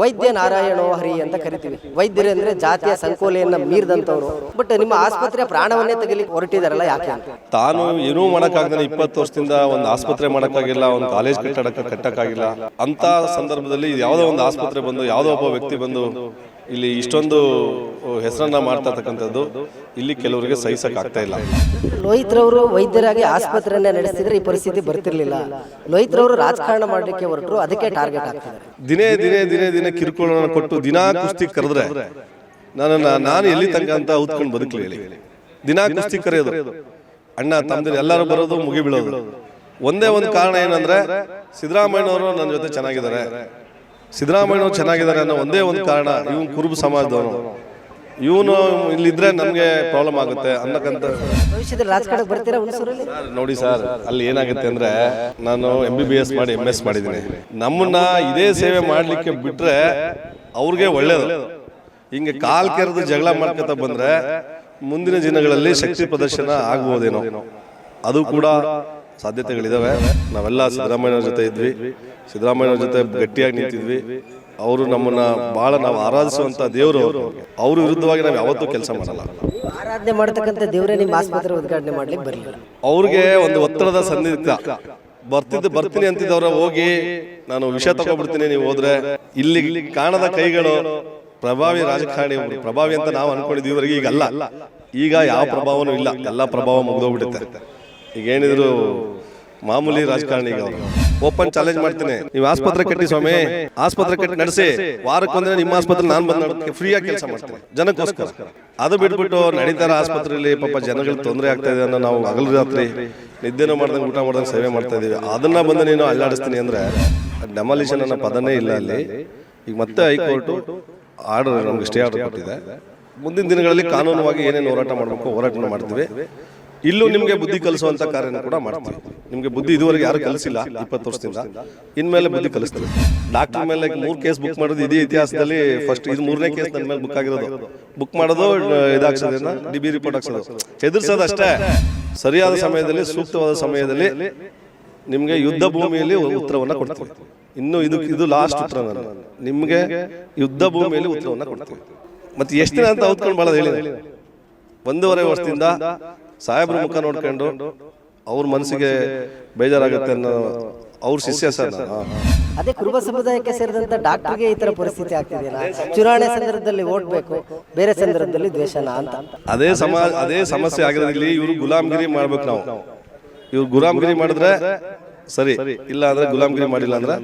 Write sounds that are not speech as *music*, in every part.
ವೈದ್ಯ ನಾರಾಯಣೋ ಹರಿ ಅಂತ ಕರಿತೀವಿ. ವೈದ್ಯರು ಅಂದ್ರೆ ಜಾತಿಯ ಸಂಕೋಲೆಯನ್ನ ಮೀರಿದಂತವ್ರು ಬಟ್ ನಿಮ್ಮ ಆಸ್ಪತ್ರೆ ಪ್ರಾಣವನ್ನೇ ತೆಗಿಲಿಕ್ಕೆ ಹೊರಟಿದಾರಲ್ಲ ಯಾಕೆ ತಾನು ಏನೂ ಮಾಡೋಕ್ಕಾಗ್ದಾನೆ ಇಪ್ಪತ್ತು ವರ್ಷದಿಂದ ಒಂದು ಆಸ್ಪತ್ರೆ ಮಾಡಕ್ಕಾಗಿಲ್ಲ, ಒಂದು ಕಾಲೇಜ್ ಕಟ್ಟಡಕ್ಕೆ ಕಟ್ಟಕ್ಕಾಗಿಲ್ಲ. ಅಂತ ಸಂದರ್ಭದಲ್ಲಿ ಯಾವುದೋ ಒಂದು ಆಸ್ಪತ್ರೆ ಬಂದು, ಯಾವುದೋ ಒಬ್ಬ ವ್ಯಕ್ತಿ ಬಂದು ಇಲ್ಲಿ ಇಷ್ಟೊಂದು ಹೆಸರನ್ನ ಮಾಡ್ತಾ ಇರ್ತಕ್ಕಂಥದ್ದು ಇಲ್ಲಿ ಕೆಲವರಿಗೆ ಸಹಿಸಕ್ ಆಗ್ತಾ ಇಲ್ಲ. ಲೋಹಿತ್ ರವರು ವೈದ್ಯರಾಗಿ ಆಸ್ಪತ್ರೆಯನ್ನ ನಡೆಸಿದ್ರೆ ಈ ಪರಿಸ್ಥಿತಿ ಬರ್ತಿರ್ಲಿಲ್ಲ. ಲೋಹಿತ್ ರವರು ರಾಜಕಾರಣ ಮಾಡಲಿಕ್ಕೆ ಹೊರಟರು ಅದಕ್ಕೆ ಟಾರ್ಗೆಟ್ ಆಗ್ತಾರೆ ದಿನೇ ದಿನೇ ದಿನೇ ದಿನೇ ಕಿರುಕುಳನ ಕೊಟ್ಟು ದಿನಾ ಕುಸ್ತಿ ಕರೆದ್ರೆ ನಾನು ನಾನು ಎಲ್ಲಿ ತನಕ ಅಂತ ಉತ್ಕೊಂಡು ಬದುಕಲಿ ಹೇಳಿ. ದಿನಾ ಕುಸ್ತಿ ಕರೆಯೋದು. ಅಣ್ಣ ತಮ್ಮದಿರು ಎಲ್ಲರೂ ಬರೋದು ಮುಗಿಬೀಳೋದು ಒಂದೇ ಒಂದು ಕಾರಣ ಏನಂದ್ರೆ ಸಿದ್ದರಾಮಯ್ಯನವರು ನನ್ನ ಜೊತೆ ಚೆನ್ನಾಗಿದ್ದಾರೆ. ಸಿದ್ದರಾಮಯ್ಯನವರು ಚೆನ್ನಾಗಿದ್ದಾರೆ ಅನ್ನೋ ಒಂದೇ ಒಂದು ಕಾರಣ ಇವನು ಕುರುಬ ಸಮಾಜದವನು. ಇವನು ಇಲ್ಲಿದ್ರೆ ನಮಗೆ ಪ್ರಾಬ್ಲಮ್ ಆಗುತ್ತೆ ಅನ್ನಕ್ಕಂತ ಭವಿಷ್ಯದಲ್ಲಿ ರಾಜಕಾರಣಕ್ಕೆ ಬರ್ತೀರಾ ಹುಣಸೂರಲ್ಲಿ? ನೋಡಿ ಸರ್ ಅಲ್ಲಿ ಏನಾಗುತ್ತೆ ಅಂದ್ರೆ ನಾನು ಎಂ ಬಿ ಬಿ ಎಸ್ ಮಾಡಿ ಎಂ ಎಸ್ ಮಾಡಿದ್ದೀನಿ. ನಮ್ಮನ್ನ ಇದೇ ಸೇವೆ ಮಾಡಲಿಕ್ಕೆ ಬಿಟ್ಟರೆ ಅವ್ರಿಗೆ ಒಳ್ಳೇದು. ಹಿಂಗೆ ಕಾಲ್ ಕೆರೆದು ಜಗಳ ಮಾಡ್ಕೊತ ಬಂದ್ರೆ ಮುಂದಿನ ದಿನಗಳಲ್ಲಿ ಶಕ್ತಿ ಪ್ರದರ್ಶನ ಆಗ್ಬೋದೇನೋ. ಅದು ಕೂಡ ಸಾಧ್ಯತೆಗಳಿದಾವೆ. ನಾವೆಲ್ಲ ಸಿದ್ದರಾಮಯ್ಯವ್ರ ಜೊತೆ ಇದ್ವಿ. ಸಿದ್ದರಾಮಯ್ಯವ್ರ ಜೊತೆ ಗಟ್ಟಿಯಾಗಿ ನಿಂತಿದ್ವಿ. ಅವರು ನಮ್ಮನ್ನ ಬಹಳ ನಾವು ಆರಾಧಿಸುವಂತ ದೇವರು ಅವರು. ವಿರುದ್ಧವಾಗಿ ನಾವು ಯಾವತ್ತೂ ಕೆಲಸ ಮಾಡಲ್ಲ. ಆರಾಧನೆ ಮಾಡತಕ್ಕಂಥ ದೇವರೇ ನಿಮ್ಮ ಆಸ್ಪತ್ರೆ ಉದ್ಘಾಟನೆ ಮಾಡ್ಲಿಕ್ಕೆ ಬರಲಿಲ್ಲ. ಅವ್ರಿಗೆ ಒಂದು ಒತ್ತಡದ ಸಂದಿಗ್ಧ ಬರ್ತಿದ್ದು ಬರ್ತೀನಿ ಅಂತಿದ್ದವ್ರ ಹೋಗಿ ನಾನು ವಿಷ ತಗೊಬಿಡ್ತೀನಿ ನೀವು ಹೋದ್ರೆ. ಇಲ್ಲಿ ಕಾಣದ ಕೈಗಳು ಪ್ರಭಾವಿ ರಾಜಕಾರಣಿ ಒಬ್ರು. ಪ್ರಭಾವಿ ಅಂತ ನಾವು ಅನ್ಕೊಂಡಿದ್ವಿ ಇವರಿಗೆ ಈಗ ಅಲ್ಲ. ಈಗ ಯಾವ ಪ್ರಭಾವನೂ ಇಲ್ಲ. ಎಲ್ಲ ಪ್ರಭಾವ ಮುಗಿದೋಗ್ಬಿಡುತ್ತೆ. ಈಗ ಏನಿದ್ರು ಮಾಮೂಲಿ ರಾಜಕಾರಣಿ ಅವರು. ಓಪನ್ ಚಾಲೆಂಜ್ ಮಾಡ್ತೀನಿ. ನೀವು ಆಸ್ಪತ್ರೆ ಕಟ್ಟಿ ಸ್ವಾಮಿ ಆಸ್ಪತ್ರೆ ಕಟ್ಟಿ ನಡೆಸಿ ವಾರಕ್ಕೊಂದ್ರೆ ನಿಮ್ಮ ಆಸ್ಪತ್ರೆ ನಾನು ಬಂದು ಫ್ರೀಯಾಗಿ ಕೆಲಸ ಮಾಡ್ತೀನಿ. ಜನಕ್ಕೋಸ್ಕರ. ಅದು ಬಿಟ್ಬಿಟ್ಟು ನಡೀತಾರ ಆಸ್ಪತ್ರೆಯಲ್ಲಿ ಪಾಪ ಜನಗಳಿಗೆ ತೊಂದರೆ ಆಗ್ತಾ ಇದೆ ಅನ್ನೋ ನಾವು ಹಗಲು ರಾತ್ರಿ ನಿದ್ದೆನೂ ಮಾಡ್ದಂಗೆ ಊಟ ಮಾಡ್ದಂಗೆ ಸೇವೆ ಮಾಡ್ತಾ ಇದೀವಿ ಅದನ್ನ ಬಂದು ನೀನು ಅಲ್ಲಾಡಿಸ್ತೀನಿ ಅಂದ್ರೆ ಡೆಮಾಲಿಷನ್ ಅನ್ನೋ ಪದನೇ ಇಲ್ಲ ಅಲ್ಲಿ ಈಗ ಮತ್ತೆ ಹೈಕೋರ್ಟ್ ಆರ್ಡರ್ ನಮ್ಗೆ ಸ್ಟೇ ಆರ್ಡರ್ ಕೊಟ್ಟಿದೆ. ಮುಂದಿನ ದಿನಗಳಲ್ಲಿ ಕಾನೂನುವಾಗಿ ಏನೇನು ಹೋರಾಟ ಮಾಡಬೇಕು ಹೋರಾಟ ಮಾಡ್ತೀವಿ. ಇಲ್ಲೂ ನಿಮಗೆ ಬುದ್ಧಿ ಕಲಿಸುವಂತ ಕಾರ್ಯನ ಕೂಡ ಮಾಡ್ತೀವಿ. ನಿಮಗೆ ಬುದ್ಧಿ ಇದುವರೆಗೆ ಯಾರು ಕಲಿಸಿಲ್ಲ ಇಪ್ಪತ್ತು ವರ್ಷದಿಂದ. ಇನ್ಮೇಲೆ ಬುದ್ಧಿ ಕಲಿಸ್ತೀವಿ. ಡಾಕ್ಟರ್ ಮೇಲೆ ಮೂರು ಕೇಸ್ ಬುಕ್ ಮಾಡೋದು ಇದೇ ಇತಿಹಾಸದಲ್ಲಿ ಫಸ್ಟ್ ಇದು ಮೂರನೇ ಕೇಸ್ ನನ್ನ ಮೇಲೆ ಬುಕ್ ಆಗಿರೋದು. ಬುಕ್ ಮಾಡೋದು ಇದಾಗ್ಸೋದನ್ನ ಡಿ ಬಿ ರಿಪೋರ್ಟ್ ಹಾಕ್ಸೋದು. ಹೆದರ್ಸೋದು ಅಷ್ಟೇ. ಸರಿಯಾದ ಸಮಯದಲ್ಲಿ ಸೂಕ್ತವಾದ ಸಮಯದಲ್ಲಿ ನಿಮಗೆ ಯುದ್ಧ ಭೂಮಿಯಲ್ಲಿ ಉತ್ತರವನ್ನು ಕೊಡ್ತೀವಿ. ಇನ್ನು ಇದು ಇದು ಲಾಸ್ಟ್ ಉತ್ತರ ನಾನು ನಿಮಗೆ ಯುದ್ಧ ಭೂಮಿಯಲ್ಲಿ ಉತ್ತರವನ್ನು ಕೊಡ್ತೀವಿ. ಮತ್ತೆ ಎಷ್ಟು ದಿನ ಅಂತ ಓದ್ಕೊಂಡು ಬಾಳೋದು ಹೇಳಿ ಒಂದೂವರೆ ವರ್ಷದಿಂದ ಸಾಹೇಬ್ರ ಮುಖ ನೋಡ್ಕೊಂಡು ಅವ್ರ ಮನಸ್ಸಿಗೆ ಬೇಜಾರಾಗುತ್ತೆ ಅನ್ನೋ ಅವ್ರ ಶಿಷ್ಯ ಸರ್ ನಾನು. ಅದೇ ಕುರುಬ ಸಮುದಾಯಕ್ಕೆ ಸೇರಿದಂತ ಡಾಕ್ಟರ್ಗೆ ಈ ತರ ಪರಿಸ್ಥಿತಿ ಆಗ್ತಿದೆಯಲ್ಲ? ಚುನಾವಣೆ ಸಂದರ್ಭದಲ್ಲಿ ಓಡ್ಬೇಕು ಬೇರೆ ಸಂದರ್ಭದಲ್ಲಿ ದ್ವೇಷನ ಅಂತ. ಅದೇ ಸಮಾಜ ಅದೇ ಸಮಸ್ಯೆ ಆಗಿರೋದಿಲ್ಲಿ ಇವರು ಗುಲಾಮ್ಗಿರಿ ಮಾಡ್ಬೇಕು ನಾವು. ಇವ್ರು ಗುಲಾಮ್ಗಿರಿ ಮಾಡಿದ್ರೆ ಸರಿ. ಇಲ್ಲ ಅಂದ್ರೆ ಗುಲಾಮ್ಗಿರಿ ಮಾಡಿಲ್ಲ ಅಂದ್ರೆ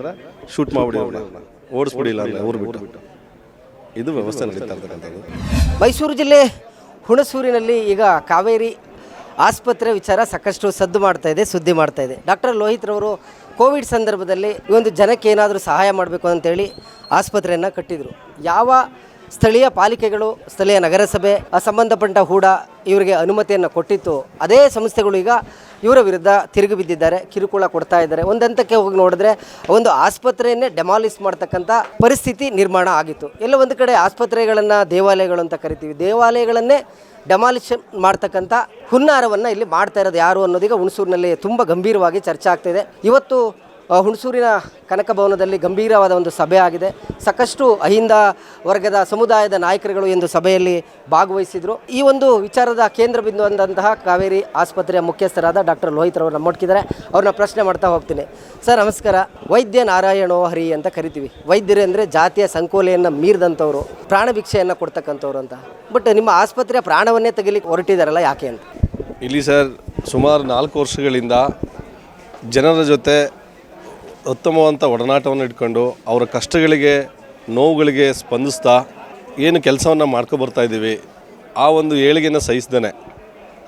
ಶೂಟ್ ಮಾಡ್ಬಿಡಿ ಅವ್ರನ್ನ. ಓಡಿಸ್ಬಿಡಿಲ್ಲ ಅಂದ್ರೆ ಊರು ಬಿಟ್ಟು. ಇದು ವ್ಯವಸ್ಥೆ ನಡೀತಾ ಇರ್ತಕ್ಕಂಥದ್ದು. ಮೈಸೂರು ಜಿಲ್ಲೆ ಹುಣಸೂರಿನಲ್ಲಿ ಈಗ ಕಾವೇರಿ ಆಸ್ಪತ್ರೆ ವಿಚಾರ ಸಾಕಷ್ಟು ಸದ್ದು ಮಾಡ್ತಾ ಇದೆ, ಸುದ್ದಿ ಮಾಡ್ತಾ ಇದೆ. ಡಾಕ್ಟರ್ ಲೋಹಿತ್ ರವರು ಕೋವಿಡ್ ಸಂದರ್ಭದಲ್ಲಿ ಈ ಒಂದು ಜನಕ್ಕೆ ಏನಾದರೂ ಸಹಾಯ ಮಾಡಬೇಕು ಅಂತೇಳಿ ಆಸ್ಪತ್ರೆಯನ್ನು ಕಟ್ಟಿದರು. ಯಾವ ಸ್ಥಳೀಯ ಪಾಲಿಕೆಗಳು, ಸ್ಥಳೀಯ ನಗರಸಭೆ ಸಂಬಂಧಪಟ್ಟ ಹೂಡ ಇವರಿಗೆ ಅನುಮತಿಯನ್ನು ಕೊಟ್ಟಿತ್ತು. ಅದೇ ಸಂಸ್ಥೆಗಳು ಈಗ ಇವರ ವಿರುದ್ಧ ತಿರುಗಿ ಬಿದ್ದಿದ್ದಾರೆ, ಕಿರುಕುಳ ಕೊಡ್ತಾ ಇದ್ದಾರೆ. ಒಂದು ಹಂತಕ್ಕೆ ಹೋಗಿ ನೋಡಿದ್ರೆ ಒಂದು ಆಸ್ಪತ್ರೆಯನ್ನೇ ಡೆಮಾಲಿಸ್ ಮಾಡ್ತಕ್ಕಂಥ ಪರಿಸ್ಥಿತಿ ನಿರ್ಮಾಣ ಆಗಿತ್ತು. ಎಲ್ಲ ಒಂದು ಕಡೆ ಆಸ್ಪತ್ರೆಗಳನ್ನು, ದೇವಾಲಯಗಳು ಅಂತ ಕರಿತೀವಿ. ದೇವಾಲಯಗಳನ್ನೇ ಡೆಮಾಲಿಷ್ ಮಾಡ್ತಕ್ಕಂಥ ಹುನ್ನಾರವನ್ನು ಇಲ್ಲಿ ಮಾಡ್ತಾ ಇರೋದು ಯಾರು ಅನ್ನೋದೀಗ ಹುಣಸೂರಿನಲ್ಲಿ ತುಂಬ ಗಂಭೀರವಾಗಿ ಚರ್ಚೆ ಆಗ್ತಿದೆ ಇವತ್ತು ಹುಣಸೂರಿನ ಕನಕ ಭವನದಲ್ಲಿ ಗಂಭೀರವಾದ ಒಂದು ಸಭೆ ಆಗಿದೆ. ಸಾಕಷ್ಟು ಅಹಿಂದ ವರ್ಗದ ಸಮುದಾಯದ ನಾಯಕರುಗಳು ಎಂದು ಸಭೆಯಲ್ಲಿ ಭಾಗವಹಿಸಿದರು. ಈ ಒಂದು ವಿಚಾರದ ಕೇಂದ್ರ ಬಿಂದು ಅಂದಂತಹ ಕಾವೇರಿ ಆಸ್ಪತ್ರೆಯ ಮುಖ್ಯಸ್ಥರಾದ ಡಾಕ್ಟರ್ ಲೋಹಿತ್ ನಮ್ಮೊಟ್ಟಿದ್ದಾರೆ ಅವ್ರನ್ನ ಪ್ರಶ್ನೆ ಮಾಡ್ತಾ ಹೋಗ್ತೀನಿ. ಸರ್, ನಮಸ್ಕಾರ. ವೈದ್ಯ ನಾರಾಯಣೋ ಹರಿ ಅಂತ ಕರಿತೀವಿ. ವೈದ್ಯರು ಅಂದರೆ ಜಾತಿಯ ಸಂಕೋಲೆಯನ್ನು ಮೀರಿದಂಥವ್ರು, ಪ್ರಾಣ ಭಿಕ್ಷೆಯನ್ನು ಕೊಡ್ತಕ್ಕಂಥವ್ರು ಅಂತ. ಬಟ್ ನಿಮ್ಮ ಆಸ್ಪತ್ರೆಯ ಪ್ರಾಣವನ್ನೇ ತೆಗಿಲಿಕ್ಕೆ ಹೊರಟಿದಾರಲ್ಲ ಯಾಕೆ ಅಂತ? ಇಲ್ಲಿ ಸರ್, ಸುಮಾರು ನಾಲ್ಕು ವರ್ಷಗಳಿಂದ ಜನರ ಜೊತೆ ಉತ್ತಮವಂತ ಒಡನಾಟವನ್ನು ಇಟ್ಕೊಂಡು ಅವರ ಕಷ್ಟಗಳಿಗೆ, ನೋವುಗಳಿಗೆ ಸ್ಪಂದಿಸ್ತಾ ಏನು ಕೆಲಸವನ್ನು ಮಾಡ್ಕೊಬರ್ತಾ ಇದ್ದೀವಿ, ಆ ಒಂದು ಏಳಿಗೆನ ಸಹಿಸ್ದೇನೆ.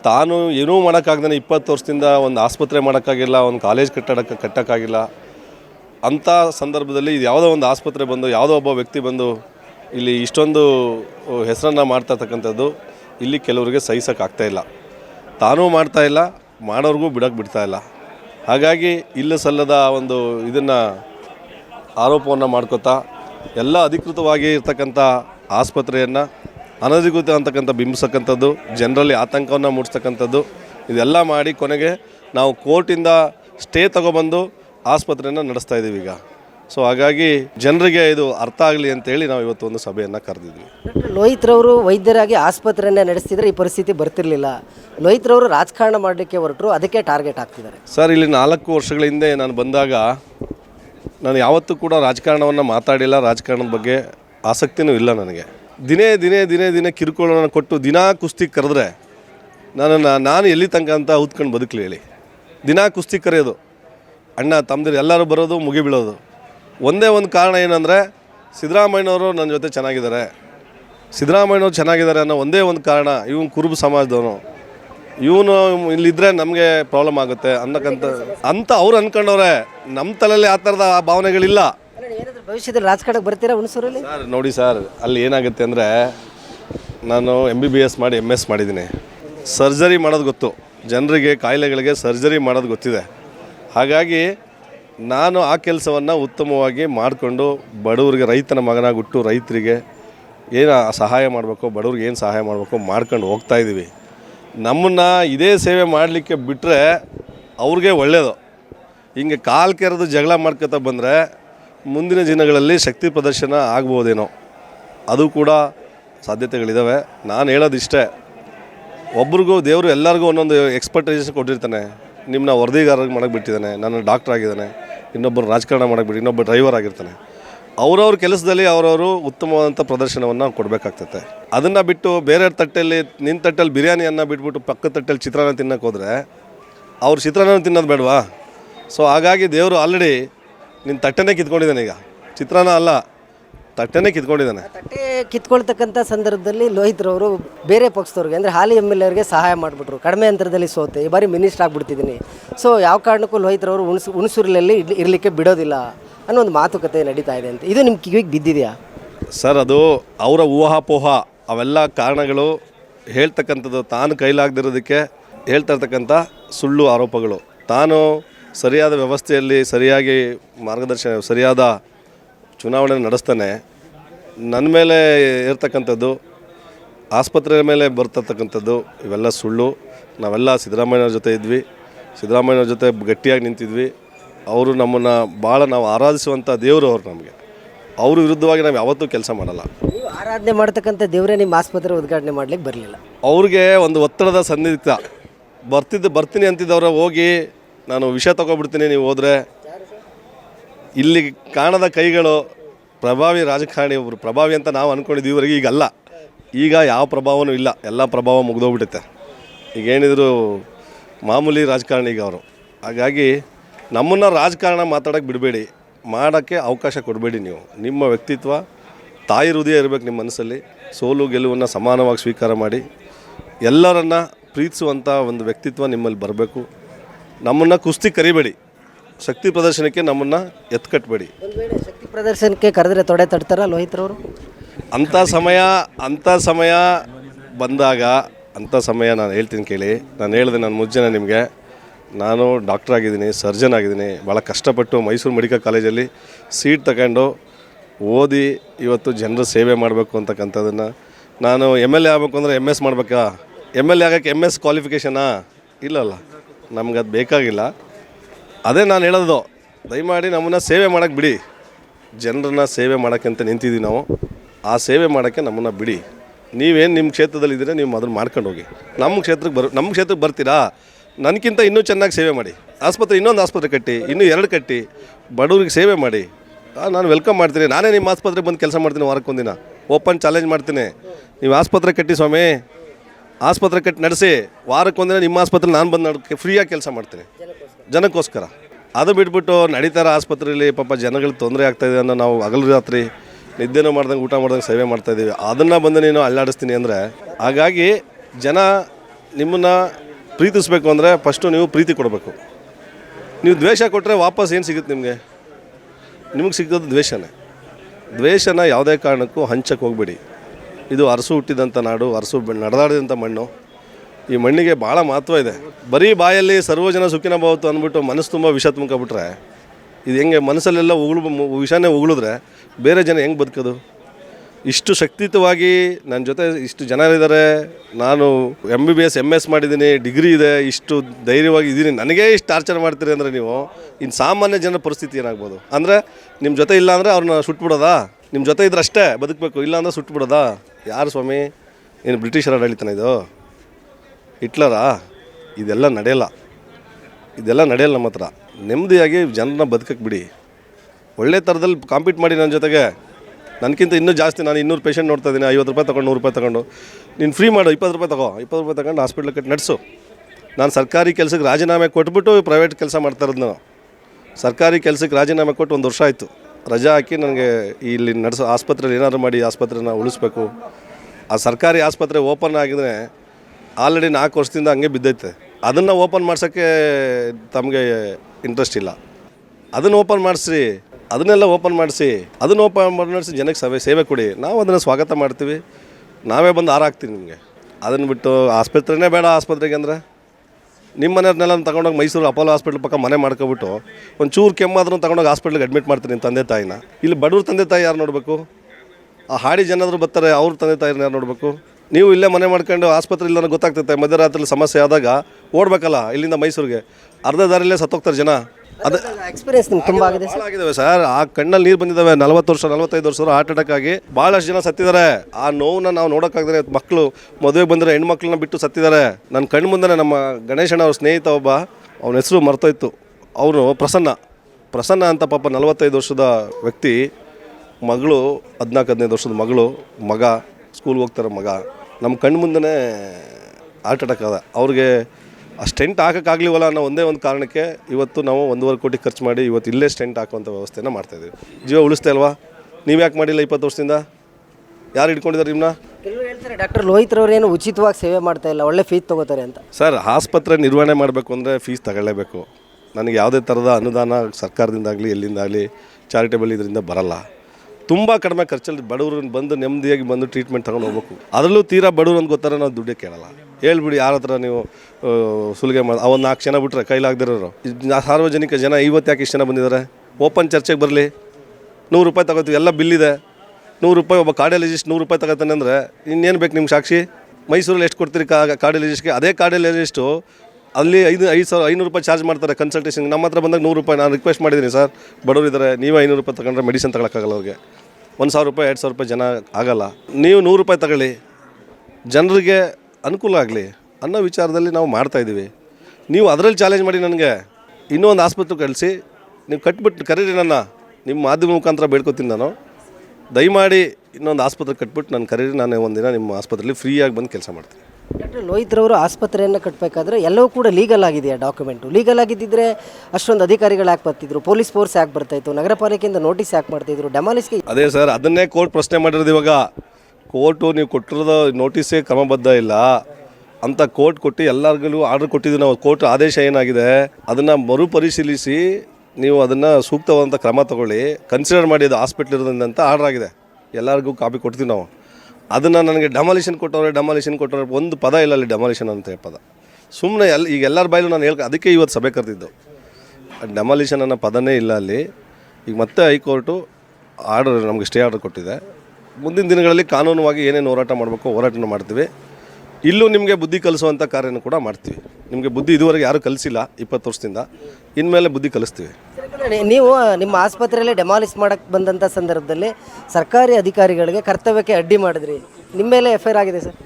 ತಾನು ಏನೂ ಮಾಡೋಕ್ಕಾಗ್ದೇ ಇಪ್ಪತ್ತು ವರ್ಷದಿಂದ ಒಂದು ಆಸ್ಪತ್ರೆ ಮಾಡೋಕ್ಕಾಗಿಲ್ಲ, ಒಂದು ಕಾಲೇಜ್ ಕಟ್ಟಡಕ್ಕೆ ಕಟ್ಟೋಕ್ಕಾಗಿಲ್ಲ. ಅಂಥ ಸಂದರ್ಭದಲ್ಲಿ ಇದು ಯಾವುದೋ ಒಂದು ಆಸ್ಪತ್ರೆ ಬಂದು, ಯಾವುದೋ ಒಬ್ಬ ವ್ಯಕ್ತಿ ಬಂದು ಇಲ್ಲಿ ಇಷ್ಟೊಂದು ಹೆಸರನ್ನು ಮಾಡ್ತಾ ಇರ್ತಕ್ಕಂಥದ್ದು ಇಲ್ಲಿ ಕೆಲವರಿಗೆ ಸಹಿಸೋಕ್ಕಾಗ್ತಾಯಿಲ್ಲ ತಾನೂ ಮಾಡ್ತಾಯಿಲ್ಲ ಮಾಡೋರಿಗೂ ಬಿಡೋಕ್ಕೆ ಬಿಡೋಕೆ ಬಿಡ್ತಾ ಇಲ್ಲ. ಹಾಗಾಗಿ ಇಲ್ಲ ಸಲ್ಲದ ಒಂದು ಇದನ್ನು ಆರೋಪವನ್ನು ಮಾಡ್ಕೋತಾ ಎಲ್ಲ ಅಧಿಕೃತವಾಗಿ ಇರ್ತಕ್ಕಂಥ ಆಸ್ಪತ್ರೆಯನ್ನು, ಅನಧಿಕೃತ ಅಂತಕ್ಕಂಥ ಬಿಂಬಿಸ್ತಕ್ಕಂಥದ್ದು ಜನರಲ್ಲಿ ಆತಂಕವನ್ನು ಮೂಡಿಸ್ತಕ್ಕಂಥದ್ದು, ಇದೆಲ್ಲ ಮಾಡಿ ಕೊನೆಗೆ ನಾವು ಕೋರ್ಟಿಂದ ಸ್ಟೇ ತಗೊಬಂದು ಆಸ್ಪತ್ರೆಯನ್ನು ನಡೆಸ್ತಾ ಇದ್ದೀವಿ ಈಗ. ಸೊ ಹಾಗಾಗಿ ಜನರಿಗೆ ಇದು ಅರ್ಥ ಆಗಲಿ ಅಂತೇಳಿ ನಾವು ಇವತ್ತು ಒಂದು ಸಭೆಯನ್ನು ಕರೆದಿದ್ವಿ. ಲೋಹಿತ್ರವರು ವೈದ್ಯರಾಗಿ ಆಸ್ಪತ್ರೆಯನ್ನೇ ನಡೆಸ್ತಿದ್ರೆ ಈ ಪರಿಸ್ಥಿತಿ ಬರ್ತಿರ್ಲಿಲ್ಲ. ಲೋಹಿತ್ರವರು ರಾಜಕಾರಣ ಮಾಡಲಿಕ್ಕೆ ಹೊರಟರು, ಅದಕ್ಕೆ ಟಾರ್ಗೆಟ್ ಆಗ್ತಿದ್ದಾರೆ ಸರ್, ಇಲ್ಲಿ ನಾಲ್ಕು ವರ್ಷಗಳ ಹಿಂದೆ ನಾನು ಬಂದಾಗ ನಾನು ಯಾವತ್ತೂ ಕೂಡ ರಾಜಕಾರಣವನ್ನು ಮಾತಾಡಿಲ್ಲ, ರಾಜಕಾರಣದ ಬಗ್ಗೆ ಆಸಕ್ತಿನೂ ಇಲ್ಲ ನನಗೆ. ದಿನೇ ದಿನೇ ದಿನೇ ದಿನೇ ಕಿರುಕುಳವನ್ನು ಕೊಟ್ಟು ದಿನಾ ಕುಸ್ತಿ ಕರೆದ್ರೆ ನನ್ನನ್ನು, ನಾನು ಎಲ್ಲಿ ತನಕ ಅಂತ ಊದ್ಕೊಂಡು ಬದುಕಲಿ ಹೇಳಿ. ದಿನಾ ಕುಸ್ತಿ ಕರೆಯೋದು. ಅಣ್ಣ ತಮ್ಮದಿರು ಎಲ್ಲರೂ ಬರೋದು ಮುಗಿಬೀಳೋದು ಒಂದೇ ಒಂದು ಕಾರಣ ಏನಂದರೆ, ಸಿದ್ದರಾಮಯ್ಯನವರು ನನ್ನ ಜೊತೆ ಚೆನ್ನಾಗಿದ್ದಾರೆ. ಸಿದ್ದರಾಮಯ್ಯನವ್ರು ಚೆನ್ನಾಗಿದ್ದಾರೆ ಅನ್ನೋ ಒಂದೇ ಒಂದು ಕಾರಣ, ಇವನು ಕುರುಬ ಸಮಾಜದವನು. ಇವನು ಇಲ್ಲಿದ್ರೆ ನಮಗೆ ಪ್ರಾಬ್ಲಮ್ ಆಗುತ್ತೆ ಅನ್ನಕ್ಕಂತ ಅಂತ ಅವ್ರು ಅನ್ಕೊಂಡವ್ರೆ ನಮ್ಮ ತಲೆಯಲ್ಲಿ ಆ ಥರದ ಆ ಭಾವನೆಗಳಿಲ್ಲ. ಏನಾದರೂ ಭವಿಷ್ಯದಲ್ಲಿ ರಾಜಕಾರಣಕ್ಕೆ ಬರ್ತೀರಾ ಹುಣಸೂರಲ್ಲಿ? ಸರ್ ನೋಡಿ ಸರ್ ಅಲ್ಲಿ ಏನಾಗುತ್ತೆ ಅಂದರೆ ನಾನು ಎಂ ಬಿ ಬಿ ಎಸ್ ಮಾಡಿ ಎಂ ಎಸ್ ಮಾಡಿದ್ದೀನಿ. ಸರ್ಜರಿ ಮಾಡೋದು ಗೊತ್ತು. ಜನರಿಗೆ ಕಾಯಿಲೆಗಳಿಗೆ ಸರ್ಜರಿ ಮಾಡೋದು ಗೊತ್ತಿದೆ. ಹಾಗಾಗಿ ನಾನು ಆ ಕೆಲಸವನ್ನು ಉತ್ತಮವಾಗಿ ಮಾಡಿಕೊಂಡು ಬಡವರಿಗೆ ರೈತನ ಮಗನಾಗಿಟ್ಟು ರೈತರಿಗೆ ಏನು ಸಹಾಯ ಮಾಡಬೇಕು ಬಡವ್ರಿಗೆ ಏನು ಸಹಾಯ ಮಾಡಬೇಕು ಮಾಡ್ಕೊಂಡು ಹೋಗ್ತಾ ಇದ್ದೀವಿ ನಮ್ಮನ್ನು ಇದೇ ಸೇವೆ ಮಾಡಲಿಕ್ಕೆ ಬಿಟ್ಟರೆ ಅವ್ರಿಗೆ ಒಳ್ಳೆಯದು ಹಿಂಗೆ ಕಾಲು ಕೆರೆದು ಜಗಳ ಮಾಡ್ಕೊತಾ ಬಂದರೆ ಮುಂದಿನ ದಿನಗಳಲ್ಲಿ ಶಕ್ತಿ ಪ್ರದರ್ಶನ ಆಗ್ಬೋದೇನೋ. ಅದು ಕೂಡ ಸಾಧ್ಯತೆಗಳಿದ್ದಾವೆ ನಾನು ಹೇಳೋದಿಷ್ಟೇ, ಒಬ್ರಿಗೂ ದೇವರು ಎಲ್ಲರಿಗೂ ಒಂದೊಂದು ಎಕ್ಸ್ಪರ್ಟೈಸ್ ಕೊಟ್ಟಿರ್ತಾನೆ. ನಿಮ್ಮನ್ನ ವರದಿಗಾರರಿಗೆ ಮಾಡಕ್ಕೆ ಬಿಟ್ಟಿದ್ದಾನೆ ನಾನು ಡಾಕ್ಟ್ರ್ ಆಗಿದ್ದಾನೆ, ಇನ್ನೊಬ್ಬರು ರಾಜಕಾರಣ ಮಾಡಕ್ಕೆ ಬಿಟ್ಟು ಇನ್ನೊಬ್ಬ ಡ್ರೈವರ್ ಆಗಿರ್ತಾನೆ. ಅವ್ರವ್ರ ಕೆಲಸದಲ್ಲಿ ಅವರವರು ಉತ್ತಮವಾದಂಥ ಪ್ರದರ್ಶನವನ್ನು ಕೊಡಬೇಕಾಗ್ತದೆ ಅದನ್ನು ಬಿಟ್ಟು ಬೇರೆ ತಟ್ಟೆಯಲ್ಲಿ ನಿನ್ನ ತಟ್ಟೆಯಲ್ಲಿ ಬಿರಿಯಾನಿಯನ್ನು ಬಿಟ್ಬಿಟ್ಟು ಪಕ್ಕದ ತಟ್ಟೆಯಲ್ಲಿ ಚಿತ್ರಾನ್ನ ತಿನ್ನಕ್ಕೆ ಹೋದರೆ ಅವ್ರು ಚಿತ್ರಾನ್ನ ತಿನ್ನೋದು ಬೇಡವಾ? ಸೊ ಹಾಗಾಗಿ ದೇವರು ಆಲ್ರೆಡಿ ನಿನ್ನ ತಟ್ಟೆನೇ ಕಿತ್ಕೊಂಡಿದ್ದಾನೆ ಈಗ. ಚಿತ್ರಾನ್ನ ಅಲ್ಲ, ತಟ್ಟೆನೇ ಕಿತ್ಕೊಂಡಿದ್ದಾನೆ. ತಟ್ಟೆ ಕಿತ್ಕೊಳ್ತಕ್ಕಂಥ ಸಂದರ್ಭದಲ್ಲಿ ಲೋಹಿತ್ರವರು ಬೇರೆ ಪಕ್ಷದವ್ರಿಗೆ, ಅಂದರೆ ಹಾಲಿ ಎಂ ಎಲ್ ಎವ್ರಿಗೆ ಸಹಾಯ ಮಾಡಿಬಿಟ್ರು. ಕಡಿಮೆ ಅಂತರದಲ್ಲಿ ಸೋತೆ, ಈ ಬಾರಿ ಮಿನಿಸ್ಟರ್ ಆಗಿಬಿಡ್ತಿದ್ದೀನಿ. ಸೊ ಯಾವ ಕಾರಣಕ್ಕೂ ಲೋಹಿತ್ರವರು ಹುಣಸು ಹುಣಸೂರಿನಲ್ಲಿ ಇರಲಿಕ್ಕೆ ಬಿಡೋದಿಲ್ಲ. ಅನ್ನೋ ಒಂದು ಮಾತುಕತೆ ನಡೀತಾ ಇದೆ ಅಂತ. ಇದು ನಿಮ್ಮ ಕಿವಿಗೆ ಬಿದ್ದಿದೆಯಾ? ಸರ್, ಅದು ಅವರ ಊಹಾಪೋಹ, ಅವೆಲ್ಲ ಕಾರಣಗಳು ಹೇಳ್ತಕ್ಕಂಥದ್ದು ತಾನು ಕೈಲಾಗದಿರೋದಕ್ಕೆ ಹೇಳ್ತಾ ಇರ್ತಕ್ಕಂಥ ಸುಳ್ಳು ಆರೋಪಗಳು. ತಾನು ಸರಿಯಾದ ವ್ಯವಸ್ಥೆಯಲ್ಲಿ ಸರಿಯಾಗಿ ಮಾರ್ಗದರ್ಶನ, ಸರಿಯಾದ ಚುನಾವಣೆ ನಡೆಸ್ತಾನೆ. ನನ್ನ ಮೇಲೆ ಇರ್ತಕ್ಕಂಥದ್ದು ಆಸ್ಪತ್ರೆ ಮೇಲೆ ಬರ್ತಕ್ಕಂಥದ್ದು, ಇವೆಲ್ಲ ಸುಳ್ಳು. ನಾವೆಲ್ಲ ಸಿದ್ದರಾಮಯ್ಯವ್ರ ಜೊತೆ ಇದ್ವಿ. ಸಿದ್ದರಾಮಯ್ಯವ್ರ ಜೊತೆ ಗಟ್ಟಿಯಾಗಿ ನಿಂತಿದ್ವಿ. ಅವರು ನಮ್ಮನ್ನು ಭಾಳ ನಾವು ಆರಾಧಿಸುವಂಥ ದೇವರು ಅವ್ರು ನಮಗೆ. ಅವ್ರ ವಿರುದ್ಧವಾಗಿ ನಾವು ಯಾವತ್ತೂ ಕೆಲಸ ಮಾಡಲ್ಲ. ನೀವು ಆರಾಧನೆ ಮಾಡ್ತಕ್ಕಂಥ ದೇವರೇ ನಿಮ್ಮ ಆಸ್ಪತ್ರೆ ಉದ್ಘಾಟನೆ ಮಾಡ್ಲಿಕ್ಕೆ ಬರಲಿಲ್ಲ. ಅವ್ರಿಗೆ ಒಂದು ಒತ್ತಡದ ಸನ್ನಿಹಿತ. ಬರ್ತಿದ್ದು ಬರ್ತೀನಿ ಅಂತಿದ್ದವ್ರ ಹೋಗಿ ನಾನು ವಿಷ ತಗೊಬಿಡ್ತೀನಿ ನೀವು ಹೋದರೆ. ಇಲ್ಲಿ ಕಾಣದ ಕೈಗಳು ಪ್ರಭಾವಿ ರಾಜಕಾರಣಿ ಒಬ್ಬರು ಪ್ರಭಾವಿ ಅಂತ ನಾವು ಅಂದ್ಕೊಂಡಿದ್ದೀವಿ ಇವರಿಗೆ ಈಗ ಅಲ್ಲ ಈಗ ಯಾವ ಪ್ರಭಾವನೂ ಇಲ್ಲ. ಎಲ್ಲ ಪ್ರಭಾವ ಮುಗ್ದೋಗ್ಬಿಡುತ್ತೆ. ಈಗ ಏನಿದ್ರು ಮಾಮೂಲಿ ರಾಜಕಾರಣಿ ಈಗ ಅವರು. ಹಾಗಾಗಿ ನಮ್ಮನ್ನು ರಾಜಕಾರಣ ಮಾತಾಡೋಕ್ಕೆ ಬಿಡಬೇಡಿ. ಮಾಡೋಕ್ಕೆ ಅವಕಾಶ ಕೊಡಬೇಡಿ ನೀವು. ನಿಮ್ಮ ವ್ಯಕ್ತಿತ್ವ ತಾಯಿ ಹೃದಯ ಇರಬೇಕು ನಿಮ್ಮ ಮನಸ್ಸಲ್ಲಿ. ಸೋಲು ಗೆಲುವನ್ನು ಸಮಾನವಾಗಿ ಸ್ವೀಕಾರ ಮಾಡಿ. ಎಲ್ಲರನ್ನ ಪ್ರೀತಿಸುವಂಥ ಒಂದು ವ್ಯಕ್ತಿತ್ವ ನಿಮ್ಮಲ್ಲಿ ಬರಬೇಕು. ನಮ್ಮನ್ನು ಕುಸ್ತಿ ಕರಿಬೇಡಿ. ಶಕ್ತಿ ಪ್ರದರ್ಶನಕ್ಕೆ ನಮ್ಮನ್ನು ಎತ್ಕಟ್ಬೇಡಿ. ಶಕ್ತಿ ಪ್ರದರ್ಶನಕ್ಕೆ ಕರೆದ್ರೆ ತೊಡೆ ತಡ್ತಾರ ಲೋಹಿತ್ರವರು ಅಂಥ ಸಮಯ ಅಂಥ ಸಮಯ ಬಂದಾಗ ಅಂಥ ಸಮಯ ನಾನು ಹೇಳ್ತೀನಿ ಕೇಳಿ. ನಾನು ಹೇಳಿದೆ ನಾನು ಮುಜ್ಜನ ನಿಮಗೆ. ನಾನು ಡಾಕ್ಟರ್ ಆಗಿದ್ದೀನಿ, ಸರ್ಜನ್ ಆಗಿದ್ದೀನಿ ಭಾಳ ಕಷ್ಟಪಟ್ಟು ಮೈಸೂರು ಮೆಡಿಕಲ್ ಕಾಲೇಜಲ್ಲಿ ಸೀಟ್ ತಗೊಂಡು ಓದಿ ಇವತ್ತು ಜನರ ಸೇವೆ ಮಾಡಬೇಕು ಅಂತಕ್ಕಂಥದ್ದನ್ನು ನಾನು ಎಂ ಎಲ್ ಎ ಆಗಬೇಕು ಅಂದರೆ ಎಂ ಎಸ್ ಮಾಡಬೇಕಾ? ಎಂ ಎಲ್ ಎ ಆಗೋಕ್ಕೆ ಎಂ ಎಸ್ ಕ್ವಾಲಿಫಿಕೇಷನಾ ಇಲ್ಲಲ್ಲ ನಮ್ಗೆ ಅದು ಬೇಕಾಗಿಲ್ಲ. ಅದೇ ನಾನು ಹೇಳೋದು, ದಯಮಾಡಿ ನಮ್ಮನ್ನು ಸೇವೆ ಮಾಡೋಕ್ಕೆ ಬಿಡಿ. ಜನರನ್ನ ಸೇವೆ ಮಾಡೋಕ್ಕಂತ ನಿಂತಿದ್ದೀವಿ ನಾವು. ಆ ಸೇವೆ ಮಾಡೋಕ್ಕೆ ನಮ್ಮನ್ನು ಬಿಡಿ. ನೀವೇನು ನಿಮ್ಮ ಕ್ಷೇತ್ರದಲ್ಲಿ ಇದ್ದೀರಾ ನೀವು ಅದನ್ನು ಮಾಡ್ಕೊಂಡು ಹೋಗಿ. ನಮ್ಮ ಕ್ಷೇತ್ರಕ್ಕೆ ಬರ್ ನಮ್ಮ ಕ್ಷೇತ್ರಕ್ಕೆ ಬರ್ತೀರಾ? ನನಗಿಂತ ಇನ್ನೂ ಚೆನ್ನಾಗಿ ಸೇವೆ ಮಾಡಿ. ಆಸ್ಪತ್ರೆ ಇನ್ನೊಂದು ಆಸ್ಪತ್ರೆ ಕಟ್ಟಿ, ಇನ್ನೂ ಎರಡು ಕಟ್ಟಿ, ಬಡವ್ರಿಗೆ ಸೇವೆ ಮಾಡಿ. ನಾನು ವೆಲ್ಕಮ್ ಮಾಡ್ತೀನಿ. ನಾನೇ ನಿಮ್ಮ ಆಸ್ಪತ್ರೆಗೆ ಬಂದು ಕೆಲಸ ಮಾಡ್ತೀನಿ ವಾರಕ್ಕೊಂದಿನ. ಓಪನ್ ಚಾಲೆಂಜ್ ಮಾಡ್ತೀನಿ. ನೀವು ಆಸ್ಪತ್ರೆ ಕಟ್ಟಿ ಸ್ವಾಮಿ. ಆಸ್ಪತ್ರೆ ಕಟ್ಟಿ ನಡೆಸಿ, ವಾರಕ್ಕೊಂದಿನ ನಿಮ್ಮ ಆಸ್ಪತ್ರೆ ನಾನು ಬಂದು ನಡ್ಕೆ ಫ್ರೀಯಾಗಿ ಕೆಲಸ ಮಾಡ್ತೀನಿ. ಜನಕ್ಕೋಸ್ಕರ. ಅದು ಬಿಟ್ಬಿಟ್ಟು ನಡೀತಾರ ಆಸ್ಪತ್ರೆಯಲ್ಲಿ ಪಾಪ ಜನಗಳಿಗೆ ತೊಂದರೆ ಆಗ್ತಾಯಿದೆ ಅನ್ನೋ ನಾವು ಹಗಲು ರಾತ್ರಿ ನಿದ್ದೆನೂ ಮಾಡ್ದಂಗೆ ಊಟ ಮಾಡ್ದಂಗೆ ಸೇವೆ ಮಾಡ್ತಾಯಿದ್ದೀವಿ ಅದನ್ನು ಬಂದು ನೀನು ಅಲ್ಲಾಡಿಸ್ತೀನಿ ಅಂದರೆ, ಹಾಗಾಗಿ ಜನ ನಿಮ್ಮನ್ನು ಪ್ರೀತಿಸ್ಬೇಕು ಅಂದರೆ ಫಸ್ಟು ನೀವು ಪ್ರೀತಿ ಕೊಡಬೇಕು. ನೀವು ದ್ವೇಷ ಕೊಟ್ಟರೆ ವಾಪಸ್ ಏನು ಸಿಗುತ್ತೆ ನಿಮಗೆ? ನಿಮಗೆ ಸಿಗೋದು ದ್ವೇಷನೇ. ದ್ವೇಷನ ಯಾವುದೇ ಕಾರಣಕ್ಕೂ ಹಂಚಕ್ಕೆ ಹೋಗಬೇಡಿ. ಇದು ಅರಸು ಹುಟ್ಟಿದಂಥ ನಾಡು, ಅರಸು ನಡೆದಾಡಿದಂಥ ಮಣ್ಣು. ಈ ಮಣ್ಣಿಗೆ ಭಾಳ ಮಹತ್ವ ಇದೆ. ಬರೀ ಬಾಯಲ್ಲಿ ಸರ್ವಜನ ಸುಖಿನ ಭಾವತ್ತು ಅಂದ್ಬಿಟ್ಟು ಮನಸ್ಸು ತುಂಬ ವಿಷ ತುಂಬ್ಕೊಬಿಟ್ರೆ ಇದು ಹೆಂಗೆ ಮನಸ್ಸಲ್ಲೆಲ್ಲ ಉಗುಳು ವಿಷನೇ ಉಗುಳಿದ್ರೆ ಬೇರೆ ಜನ ಹೆಂಗೆ ಬದುಕೋದು? ಇಷ್ಟು ಶಕ್ತಿಯುತವಾಗಿ ನನ್ನ ಜೊತೆ ಇಷ್ಟು ಜನ ಇದ್ದಾರೆ ನಾನು M B B S M S ಮಾಡಿದ್ದೀನಿ ಡಿಗ್ರಿ ಇದೆ, ಇಷ್ಟು ಧೈರ್ಯವಾಗಿ ಇದ್ದೀನಿ ನನಗೇ ಇಷ್ಟು ಟಾರ್ಚರ್ ಮಾಡ್ತೀರಿ ಅಂದರೆ ನೀವು ಇನ್ನು ಸಾಮಾನ್ಯ ಜನರ ಪರಿಸ್ಥಿತಿ ಏನಾಗ್ಬೋದು? ಅಂದರೆ ನಿಮ್ಮ ಜೊತೆ ಇಲ್ಲ ಅಂದರೆ ಅವ್ರನ್ನ ಸುಟ್ಬಿಡೋದಾ? ನಿಮ್ಮ ಜೊತೆ ಇದ್ರೆ ಅಷ್ಟೇ ಬದುಕಬೇಕು, ಇಲ್ಲ ಅಂದರೆ ಸುಟ್ಬಿಡೋದಾ? ಯಾರು ಸ್ವಾಮಿ? ಏನು ಬ್ರಿಟಿಷರ ಆಡಳಿತನ ಇದು? ಹಿಟ್ಲರಾ? ಇದೆಲ್ಲ ನಡೆಯಲ್ಲ. ಇದೆಲ್ಲ ನಡೆಯಲ್ಲ ನಮ್ಮ ಹತ್ರ. ನೆಮ್ಮದಿಯಾಗಿ ಜನರನ್ನ ಬದುಕಕ್ಕೆ ಬಿಡಿ. ಒಳ್ಳೆ ಥರದಲ್ಲಿ ಕಾಂಪೀಟ್ ಮಾಡಿ ನನ್ನ ಜೊತೆಗೆ. ನನಗಿಂತ ಇನ್ನೂ ಜಾಸ್ತಿ ನಾನು ಇನ್ನೂರು ಪೇಷಂಟ್ ನೋಡ್ತಾ ಇದ್ದೀನಿ, ಐವತ್ತು ರೂಪಾಯಿ ತಗೊಂಡು, ನೂರು ರೂಪಾಯಿ ತಗೊಂಡು. ನೀನು ಫ್ರೀ ಮಾಡು, ಇಪ್ಪತ್ತು ರೂಪಾಯಿ ತಗೋ, ಇಪ್ಪತ್ತು ರೂಪಾಯಿ ತಗೊಂಡು ಹಾಸ್ಪಿಟ್ಲ್ ಕಟ್ಟಿ ನಡೆಸು. ನಾನು ಸರ್ಕಾರಿ ಕೆಲಸಕ್ಕೆ ರಾಜೀನಾಮೆ ಕೊಟ್ಬಿಟ್ಟು ಪ್ರೈವೇಟ್ ಕೆಲಸ ಮಾಡ್ತಾ ನಾನು. ಸರ್ಕಾರಿ ಕೆಲಸಕ್ಕೆ ರಾಜೀನಾಮೆ ಕೊಟ್ಟು ಒಂದು ವರ್ಷ ಆಯಿತು. ರಜಾ ಹಾಕಿ ನನಗೆ ಇಲ್ಲಿ ನಡೆಸೋ ಆಸ್ಪತ್ರೆಯಲ್ಲಿ ಏನಾದರೂ ಮಾಡಿ ಆಸ್ಪತ್ರೆನ ಉಳಿಸ್ಬೇಕು. ಆ ಸರ್ಕಾರಿ ಆಸ್ಪತ್ರೆ ಓಪನ್ ಆಗಿದ್ರೆ ಆಲ್ರೆಡಿ ನಾಲ್ಕು ವರ್ಷದಿಂದ ಹಂಗೆ ಬಿದ್ದೈತೆ. ಅದನ್ನು ಓಪನ್ ಮಾಡ್ಸೋಕ್ಕೆ ತಮಗೆ ಇಂಟ್ರೆಸ್ಟ್ ಇಲ್ಲ. ಅದನ್ನು ಓಪನ್ ಮಾಡಿಸ್ರಿ. ಅದನ್ನೆಲ್ಲ ಓಪನ್ ಮಾಡಿಸಿ, ಅದನ್ನು ಓಪನ್ ಮಾಡಿಸಿ ಜನಕ್ಕೆ ಸವೆ, ಸೇವೆ ಕೊಡಿ. ನಾವು ಅದನ್ನು ಸ್ವಾಗತ ಮಾಡ್ತೀವಿ. ನಾವೇ ಬಂದು ಹಾರಾಕ್ತೀವಿ ನಿಮಗೆ. ಅದನ್ನು ಬಿಟ್ಟು ಆಸ್ಪತ್ರೆನೇ ಬೇಡ ಆಸ್ಪತ್ರೆಗೆ ಅಂದರೆ. ನಿಮ್ಮ ಮನೆಯವ್ರನ್ನೆಲ್ಲ ತಗೊಂಡೋಗಿ ಮೈಸೂರು ಅಪೋಲೋ ಹಾಸ್ಪಿಟ್ಲ್ ಪಕ್ಕ ಮನೆ ಮಾಡ್ಕೊಬಿಟ್ಟು ಒಂದು ಚೂರು ಕೆಮ್ಮಾದ್ರೂ ತಗೊಂಡೋಗಿ ಹಾಸ್ಪಿಟ್ಲಿಗೆ ಅಡ್ಮಿಟ್ ಮಾಡ್ತೀನಿ ನಿಮ್ಮ ತಂದೆ ತಾಯಿನ. ಇಲ್ಲಿ ಬಡವ್ರ ತಂದೆ ತಾಯಿ ಯಾರು ನೋಡಬೇಕು? ಆ ಹಾಡಿ ಜನರು ಬರ್ತಾರೆ, ಅವ್ರ ತಂದೆ ತಾಯಿನ ಯಾರು ನೋಡಬೇಕು? ನೀವು ಇಲ್ಲೇ ಮನೆ ಮಾಡ್ಕೊಂಡು ಆಸ್ಪತ್ರೆ ಇಲ್ಲ ಗೊತ್ತಾಗ್ತೈತೆ ಮಧ್ಯರಾತ್ರಿ ಸಮಸ್ಯೆ ಆದಾಗ ಓಡಬೇಕಲ್ಲ ಇಲ್ಲಿಂದ ಮೈಸೂರಿಗೆ. ಅರ್ಧ ದಾರಿಲೇ ಸತ್ತೋಗ್ತಾರೆ ಜನ. ಅದೇ ಎಕ್ಸ್ಪೀರಿಯನ್ಸ್ ನಿಮ್ಗೆ ತುಂಬ ಆಗಿದೆ ಭಾಳ ಆಗಿದಾವೆ ಸರ್. ಆ ಕಣ್ಣಲ್ಲಿ ನೀರು ಬಂದಿದ್ದಾವೆ ನಲವತ್ತು ವರ್ಷ ನಲವತ್ತೈದು ವರ್ಷ ಹಾರ್ಟ್ ಅಟ್ಯಾಕ್ ಆಗಿ ಭಾಳಷ್ಟು ಜನ ಸತ್ತಿದ್ದಾರೆ ಆ ನೋವನ್ನ ನಾವು ನೋಡೋಕ್ಕಾಗದೆ ಮಕ್ಕಳು ಮದುವೆಗೆ ಬಂದರೆ ಹೆಣ್ಮಕ್ಳನ್ನ ಬಿಟ್ಟು ಸತ್ತಿದ್ದಾರೆ ನನ್ನ ಕಣ್ಣು ಮುಂದೆ ನಮ್ಮ ಗಣೇಶಣ್ಣ ಅವ್ರ ಸ್ನೇಹಿತ ಒಬ್ಬ ಅವನ ಹೆಸರು ಮರ್ತೋಯ್ತು. ಅವನು ಪ್ರಸನ್ನ. ಪ್ರಸನ್ನ ಅಂತ ಪಾಪ ನಲವತ್ತೈದು ವರ್ಷದ ವ್ಯಕ್ತಿ. ಮಗಳು ಹದಿನಾಲ್ಕು ಹದಿನೈದು ವರ್ಷದ ಮಗಳು ಮಗ ಸ್ಕೂಲ್ಗೆ ಹೋಗ್ತಾರೆ ಮಗ. ನಮ್ಮ ಕಣ್ಣು ಮುಂದೆ ಹಾರ್ಟ್ ಅಟ್ಯಾಕ್ ಅದ ಅವ್ರಿಗೆ ಆ ಸ್ಟೆಂಟ್ ಹಾಕೋಕ್ಕಾಗಲಿವಲ್ಲ ಅನ್ನೋ ಒಂದೇ ಒಂದು ಕಾರಣಕ್ಕೆ ಇವತ್ತು ನಾವು ಒಂದೂವರೆ ಕೋಟಿ ಖರ್ಚು ಮಾಡಿ ಇವತ್ತು ಇಲ್ಲೇ ಸ್ಟೆಂಟ್ ಹಾಕುವಂಥ ವ್ಯವಸ್ಥೆನ ಮಾಡ್ತಾಯಿದ್ದೀವಿ ಜೀವ ಉಳಿಸ್ತಾ ಇಲ್ವಾ? ನೀವು ಯಾಕೆ ಮಾಡಿಲ್ಲ ಇಪ್ಪತ್ತು ವರ್ಷದಿಂದ? ಯಾರು ಹಿಡ್ಕೊಂಡಿದ್ದಾರೆ ನಿಮ್ಮನ್ನ ಕೆಲವರು ಹೇಳ್ತಾರೆ ಡಾಕ್ಟರ್ ಲೋಹಿತ್ ಏನು ಉಚಿತವಾಗಿ ಸೇವೆ ಮಾಡ್ತಾ ಇಲ್ಲ ಒಳ್ಳೆ ಫೀಸ್ ತಗೋತಾರೆ ಅಂತ. ಸರ್ ಆಸ್ಪತ್ರೆ ನಿರ್ವಹಣೆ ಮಾಡಬೇಕು ಅಂದರೆ ಫೀಸ್ ತಗೊಳ್ಳೇಬೇಕು. ನನಗೆ ಯಾವುದೇ ಥರದ ಅನುದಾನ ಸರ್ಕಾರದಿಂದಾಗಲಿ ಎಲ್ಲಿಂದಾಗಲಿ ಚಾರಿಟೇಬಲ್ ಇದರಿಂದ ಬರಲ್ಲ. ತುಂಬ ಕಡಿಮೆ ಖರ್ಚಲ್ಲಿ ಬಡವರು ಬಂದು ನೆಮ್ಮದಿಯಾಗಿ ಬಂದು ಟ್ರೀಟ್ಮೆಂಟ್ ತಗೊಂಡು ಹೋಗ್ಬೇಕು. ಅದರಲ್ಲೂ ತೀರಾ ಬಡವರು ಅಂತ ಗೊತ್ತಾರೆ ನಾವು ದುಡ್ಡೇ ಕೇಳಲ್ಲ. ಹೇಳ್ಬಿಡಿ ಯಾರ ಹತ್ರ ನೀವು ಸುಲಿಗೆ ಮಾಡಿ ಅವನ್ನ ನಾಲ್ಕು ಜನ ಬಿಟ್ಟರೆ ಕೈಲಾಗ್ದಿರೋರು ಸಾರ್ವಜನಿಕ ಜನ ಇವತ್ತು ಯಾಕೆ ಇಷ್ಟು ಜನ ಬಂದಿದ್ದಾರೆ ಓಪನ್ ಚರ್ಚೆಗೆ ಬರಲಿ. ನೂರು ರೂಪಾಯಿ ತಗೋತೀವಿ, ಎಲ್ಲ ಬಿಲ್ ಇದೆ. ನೂರು ರೂಪಾಯಿ ಒಬ್ಬ ಕಾರ್ಡಿಯಾಲಜಿಸ್ಟ್ ನೂರು ರೂಪಾಯಿ ತಗೋತಾನೆ ಅಂದರೆ ಇನ್ನೇನು ಬೇಕು ನಿಮ್ಗೆ ಸಾಕ್ಷಿ? ಮೈಸೂರಲ್ಲಿ ಎಷ್ಟು ಕೊಡ್ತೀರಿ ಕಾ, ಕಾರ್ಡಿಯಾಲಜಿಸ್ಟ್ಗೆ? ಅದೇ ಕಾರ್ಡಿಯಾಲಜಿಸ್ಟು ಅಲ್ಲಿ ಐದು ಐದು ಸಾವಿರ, ಐನೂರು ರೂಪಾಯಿ ಚಾರ್ಜ್ ಮಾಡ್ತಾರೆ ಕನ್ಸಲ್ಟೇಷನ್ ನಮ್ಮ ಹತ್ರ ಬಂದಾಗ ನೂರು ರೂಪಾಯಿ ನಾನು ರಿಕ್ವೆಸ್ಟ್ ಮಾಡಿದ್ದೀನಿ ಸರ್. ಬಡವರು ಇದ್ದಾರೆ ನೀವೇ ಐನೂರು ರೂಪಾಯಿ ತಗೊಂಡ್ರೆ ಮೆಡಿಸಿನ್ ತಗೊಳಕ್ಕಾಗಲ್ಲ ಅವ್ರಿಗೆ. ಒಂದು ಸಾವಿರ ರೂಪಾಯಿ, ಎರಡು ಸಾವಿರ ರೂಪಾಯಿ ಜನ ಆಗಲ್ಲ. ನೀವು ನೂರು ರೂಪಾಯಿ ತಗೊಳ್ಳಿ. ಜನರಿಗೆ ಅನುಕೂಲ ಆಗಲಿ ಅನ್ನೋ ವಿಚಾರದಲ್ಲಿ ನಾವು ಮಾಡ್ತಾಯಿದ್ದೀವಿ ನೀವು ಅದರಲ್ಲಿ ಚಾಲೆಂಜ್ ಮಾಡಿ ನನಗೆ ಇನ್ನೊಂದು ಆಸ್ಪತ್ರೆ ಕಳಿಸಿ ನೀವು ಕಟ್ಬಿಟ್ಟು ಕರೀರಿ ನನ್ನ ನಿಮ್ಮ ಮಾಧ್ಯಮ ಮುಖಾಂತರ ಬೇಡ್ಕೊತೀನಿ ನಾನು. ದಯಮಾಡಿ ಇನ್ನೊಂದು ಆಸ್ಪತ್ರೆ ಕಟ್ಬಿಟ್ಟು ನಾನು ಕರೀರಿ ನಾನು ಒಂದಿನ ನಿಮ್ಮ ಆಸ್ಪತ್ರೆಯಲ್ಲಿ ಫ್ರೀಯಾಗಿ ಬಂದು ಕೆಲಸ ಮಾಡ್ತೀನಿ. ಡಾಕ್ಟರ್ ಲೋಹಿತ್ರವರು ಆಸ್ಪತ್ರೆಯನ್ನು ಕಟ್ಟಬೇಕಾದ್ರೆ ಎಲ್ಲವೂ ಕೂಡ ಲೀಗಲ್ ಆಗಿದೆಯಾ ಡಾಕ್ಯುಮೆಂಟು ಲೀಗಲ್ ಆಗಿದ್ದಿದ್ರೆ ಅಷ್ಟೊಂದು ಅಧಿಕಾರಿಗಳು ಯಾಕೆ ಬರ್ತಿದ್ರು? ಪೊಲೀಸ್ ಫೋರ್ಸ್ ಯಾಕೆ ಬರ್ತಾಯಿತ್ತು ನಗರ ಪಾಲಿಕೆಯಿಂದ ನೋಟಿಸ್ ಯಾಕೆ ಮಾಡ್ತಿದ್ರು ಡೆಮಾಲಿಸ್ಗೆ ಅದೇ ಸರ್ ಅದನ್ನೇ ಕೋರ್ಟ್ ಪ್ರಶ್ನೆ ಮಾಡಿರೋದು ಇವಾಗ. ಕೋರ್ಟು ನೀವು ಕೊಟ್ಟಿರೋದು ನೋಟಿಸೇ ಕ್ರಮಬದ್ಧ ಇಲ್ಲ. ಅಂತ ಕೋರ್ಟ್ ಕೊಟ್ಟು ಎಲ್ಲರಿಗೂ ಆರ್ಡರ್ ಕೊಟ್ಟಿದ್ದೀವಿ ನಾವು. ಕೋರ್ಟ್ ಆದೇಶ ಏನಾಗಿದೆ? ಅದನ್ನು ಮರುಪರಿಶೀಲಿಸಿ ನೀವು ಅದನ್ನು ಸೂಕ್ತವಾದಂಥ ಕ್ರಮ ತಗೊಳ್ಳಿ. ಕನ್ಸಿಡರ್ ಮಾಡಿ ಅದು ಹಾಸ್ಪಿಟ್ಲ್ ಇರೋದ್ರಿಂದ ಅಂತ ಆರ್ಡರ್ ಆಗಿದೆ. ಎಲ್ಲರಿಗೂ ಕಾಪಿ ಕೊಡ್ತೀವಿ ನಾವು. ಅದನ್ನು ನನಗೆ ಡಮಾಲಿಷನ್ ಕೊಟ್ಟವ್ರೆ ಡಮಾಲಿಷನ್ ಕೊಟ್ಟವ್ರೆ ಒಂದು ಪದ ಇಲ್ಲ ಅಲ್ಲಿ ಡಮಾಲಿಷನ್ ಅಂತ ಪದ. ಸುಮ್ಮನೆ ಎಲ್ಲ ಈಗ ಎಲ್ಲರ ಬಾಯಲ್ಲೂ ನಾನು ಹೇಳ್ಕೊ, ಅದಕ್ಕೆ ಇವತ್ತು ಸಭೆ ಕರೆದಿದ್ದು. ಡಮಾಲಿಷನ್ ಅನ್ನೋ ಪದನೇ ಇಲ್ಲ ಅಲ್ಲಿ. ಈಗ ಮತ್ತೆ ಹೈಕೋರ್ಟು ಆರ್ಡರ್ ನಮಗೆ ಸ್ಟೇ ಆರ್ಡರ್ ಕೊಟ್ಟಿದೆ. ಮುಂದಿನ ದಿನಗಳಲ್ಲಿ ಕಾನೂನುವಾಗಿ ಏನೇನು ಹೋರಾಟ ಮಾಡಬೇಕು ಹೋರಾಟನ ಮಾಡ್ತೀವಿ. ಇಲ್ಲೂ ನಿಮಗೆ ಬುದ್ಧಿ ಕಲಿಸುವಂಥ ಕಾರ್ಯನೂ ಕೂಡ ಮಾಡ್ತೀವಿ. ನಿಮಗೆ ಬುದ್ಧಿ ಇದುವರೆಗೆ ಯಾರೂ ಕಲಿಸಿಲ್ಲ ಇಪ್ಪತ್ತು ವರ್ಷದಿಂದ. ಇನ್ಮೇಲೆ ಬುದ್ಧಿ ಕಲಿಸ್ತೀವಿ. ನೀವು ನಿಮ್ಮ ಆಸ್ಪತ್ರೆಯಲ್ಲೇ ಡೆಮಾಲಿಸ್ ಮಾಡಕ್ಕೆ ಬಂದಂಥ ಸಂದರ್ಭದಲ್ಲಿ ಸರ್ಕಾರಿ ಅಧಿಕಾರಿಗಳಿಗೆ ಕರ್ತವ್ಯಕ್ಕೆ ಅಡ್ಡಿ ಮಾಡಿದ್ರಿ. ನಿಮ್ಮ ಮೇಲೆ ಎಫ್ ಐ ಆರ್ ಆಗಿದೆ ಸರ್.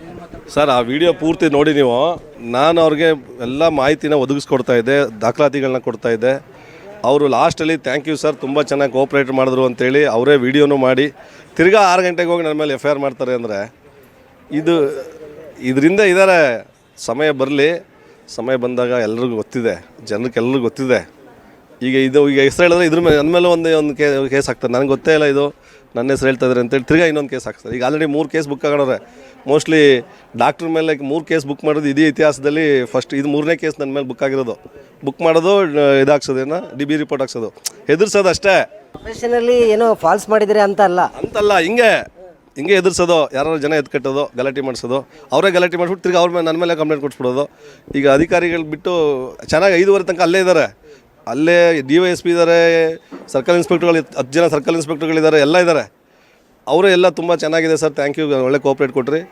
ಸರ್ ಆ ವಿಡಿಯೋ ಪೂರ್ತಿ ನೋಡಿ ನೀವು. ನಾನು ಅವ್ರಿಗೆ ಎಲ್ಲ ಮಾಹಿತಿನ ಒದಗಿಸ್ಕೊಡ್ತಾ ಇದ್ದೆ ದಾಖಲಾತಿಗಳನ್ನ ಕೊಡ್ತಾ ಇದ್ದೆ. ಅವರು ಲಾಸ್ಟಲ್ಲಿ ಥ್ಯಾಂಕ್ ಯು ಸರ್ ತುಂಬ ಚೆನ್ನಾಗಿ ಕೋಪ್ರೇಟ್ ಮಾಡಿದ್ರು ಅಂತೇಳಿ ಅವರೇ ವಿಡಿಯೋನು ಮಾಡಿ ತಿರ್ಗಾ ಆರು ಗಂಟೆಗೆ ಹೋಗಿ ನನ್ನ ಮೇಲೆ ಎಫ್ ಐ ಆರ್ ಮಾಡ್ತಾರೆ ಅಂದರೆ ಇದು ಇದರಿಂದ ಇದ್ದಾರೆ ಸಮಯ ಬರಲಿ, ಸಮಯ ಬಂದಾಗ ಎಲ್ರಿಗೂ ಗೊತ್ತಿದೆ ಜನಕ್ಕೆಲ್ರಿಗೂ ಗೊತ್ತಿದೆ. ಈಗ ಇದು, ಈಗ ಹೆಸರು ಹೇಳಿದ್ರೆ ಇದ್ರ ಮೇಲೆ ನನ್ನ ಮೇಲೆ ಒಂದು ಒಂದು ಕೇ ಕೇಸ್ ಆಗ್ತದೆ. ನನಗೆ ಗೊತ್ತೇ ಇಲ್ಲ ಇದು, ನನ್ನ ಹೆಸರು ಹೇಳ್ತಾ ಇದ್ದಾರೆ ಅಂತೇಳಿ ತಿರ್ಗಾ ಇನ್ನೊಂದು ಕೇಸ್ ಆಗ್ತದೆ. ಈಗ ಆಲ್ರೆಡಿ ಮೂರು ಕೇಸ್ ಬುಕ್ ಆಗೋಣವ್ರೆ ಮೋಸ್ಟ್ಲಿ ಡಾಕ್ಟ್ರ್ ಮೇಲೆ ಮೂರು ಕೇಸ್ ಬುಕ್ ಮಾಡೋದು ಇದೇ ಇತಿಹಾಸದಲ್ಲಿ ಫಸ್ಟ್ ಇದು ಮೂರನೇ ಕೇಸ್ ನನ್ನ ಮೇಲೆ ಬುಕ್ ಆಗಿರೋದು. ಬುಕ್ ಮಾಡೋದು ಇದಾಗ್ಸೋದೇನೋ ಡಿ ಬಿ ರಿಪೋರ್ಟ್ ಹಾಕ್ಸೋದು. ಹೆದರ್ಸೋದು ಅಷ್ಟೇ. ಪ್ರೊಫೆಷನಲ್ಲಿ ಏನೋ ಫಾಲ್ಸ್ ಮಾಡಿದರೆ ಅಂತ ಅಲ್ಲ ಅಂತಲ್ಲ, ಹಿಂಗೆ ಹಿಂಗೆ ಎದುರಿಸೋದು ಯಾರು ಜನ ಎತ್ಕಟ್ಟೋದು, ಗಲಾಟೆ ಮಾಡಿಸೋದು, ಅವರೇ ಗಲಾಟೆ ಮಾಡಿಸ್ಬಿಟ್ಟು ತಿರ್ಗಿ ಅವ್ರ ಮೇಲೆ ನನ್ನ ಮೇಲೆ ಕಂಪ್ಲೇಂಟ್ ಕೊಟ್ಬಿಡೋದು. ಈಗ ಅಧಿಕಾರಿಗಳು ಬಿಟ್ಟು ಚೆನ್ನಾಗಿ ಐದುವರೆ ತನಕ ಅಲ್ಲೇ ಇದ್ದಾರೆ ಅಲ್ಲೇ ಡಿ ವೈ ಎಸ್ ಪಿ ಇದ್ದಾರೆ ಸರ್ಕಲ್ ಇನ್ಸ್ಪೆಕ್ಟರ್ಗಳು, ಹತ್ತು ಜನ ಸರ್ಕಲ್ ಇನ್ಸ್ಪೆಕ್ಟರ್ಗಳಿದ್ದಾರೆ ಎಲ್ಲ ಇದ್ದಾರೆ ಅವರೇ ಎಲ್ಲ ತುಂಬ ಚೆನ್ನಾಗಿದೆ ಸರ್ ಥ್ಯಾಂಕ್ ಯು ಒಳ್ಳೆ ಕೋಪ್ರೇಟ್ ಕೊಟ್ರಿ.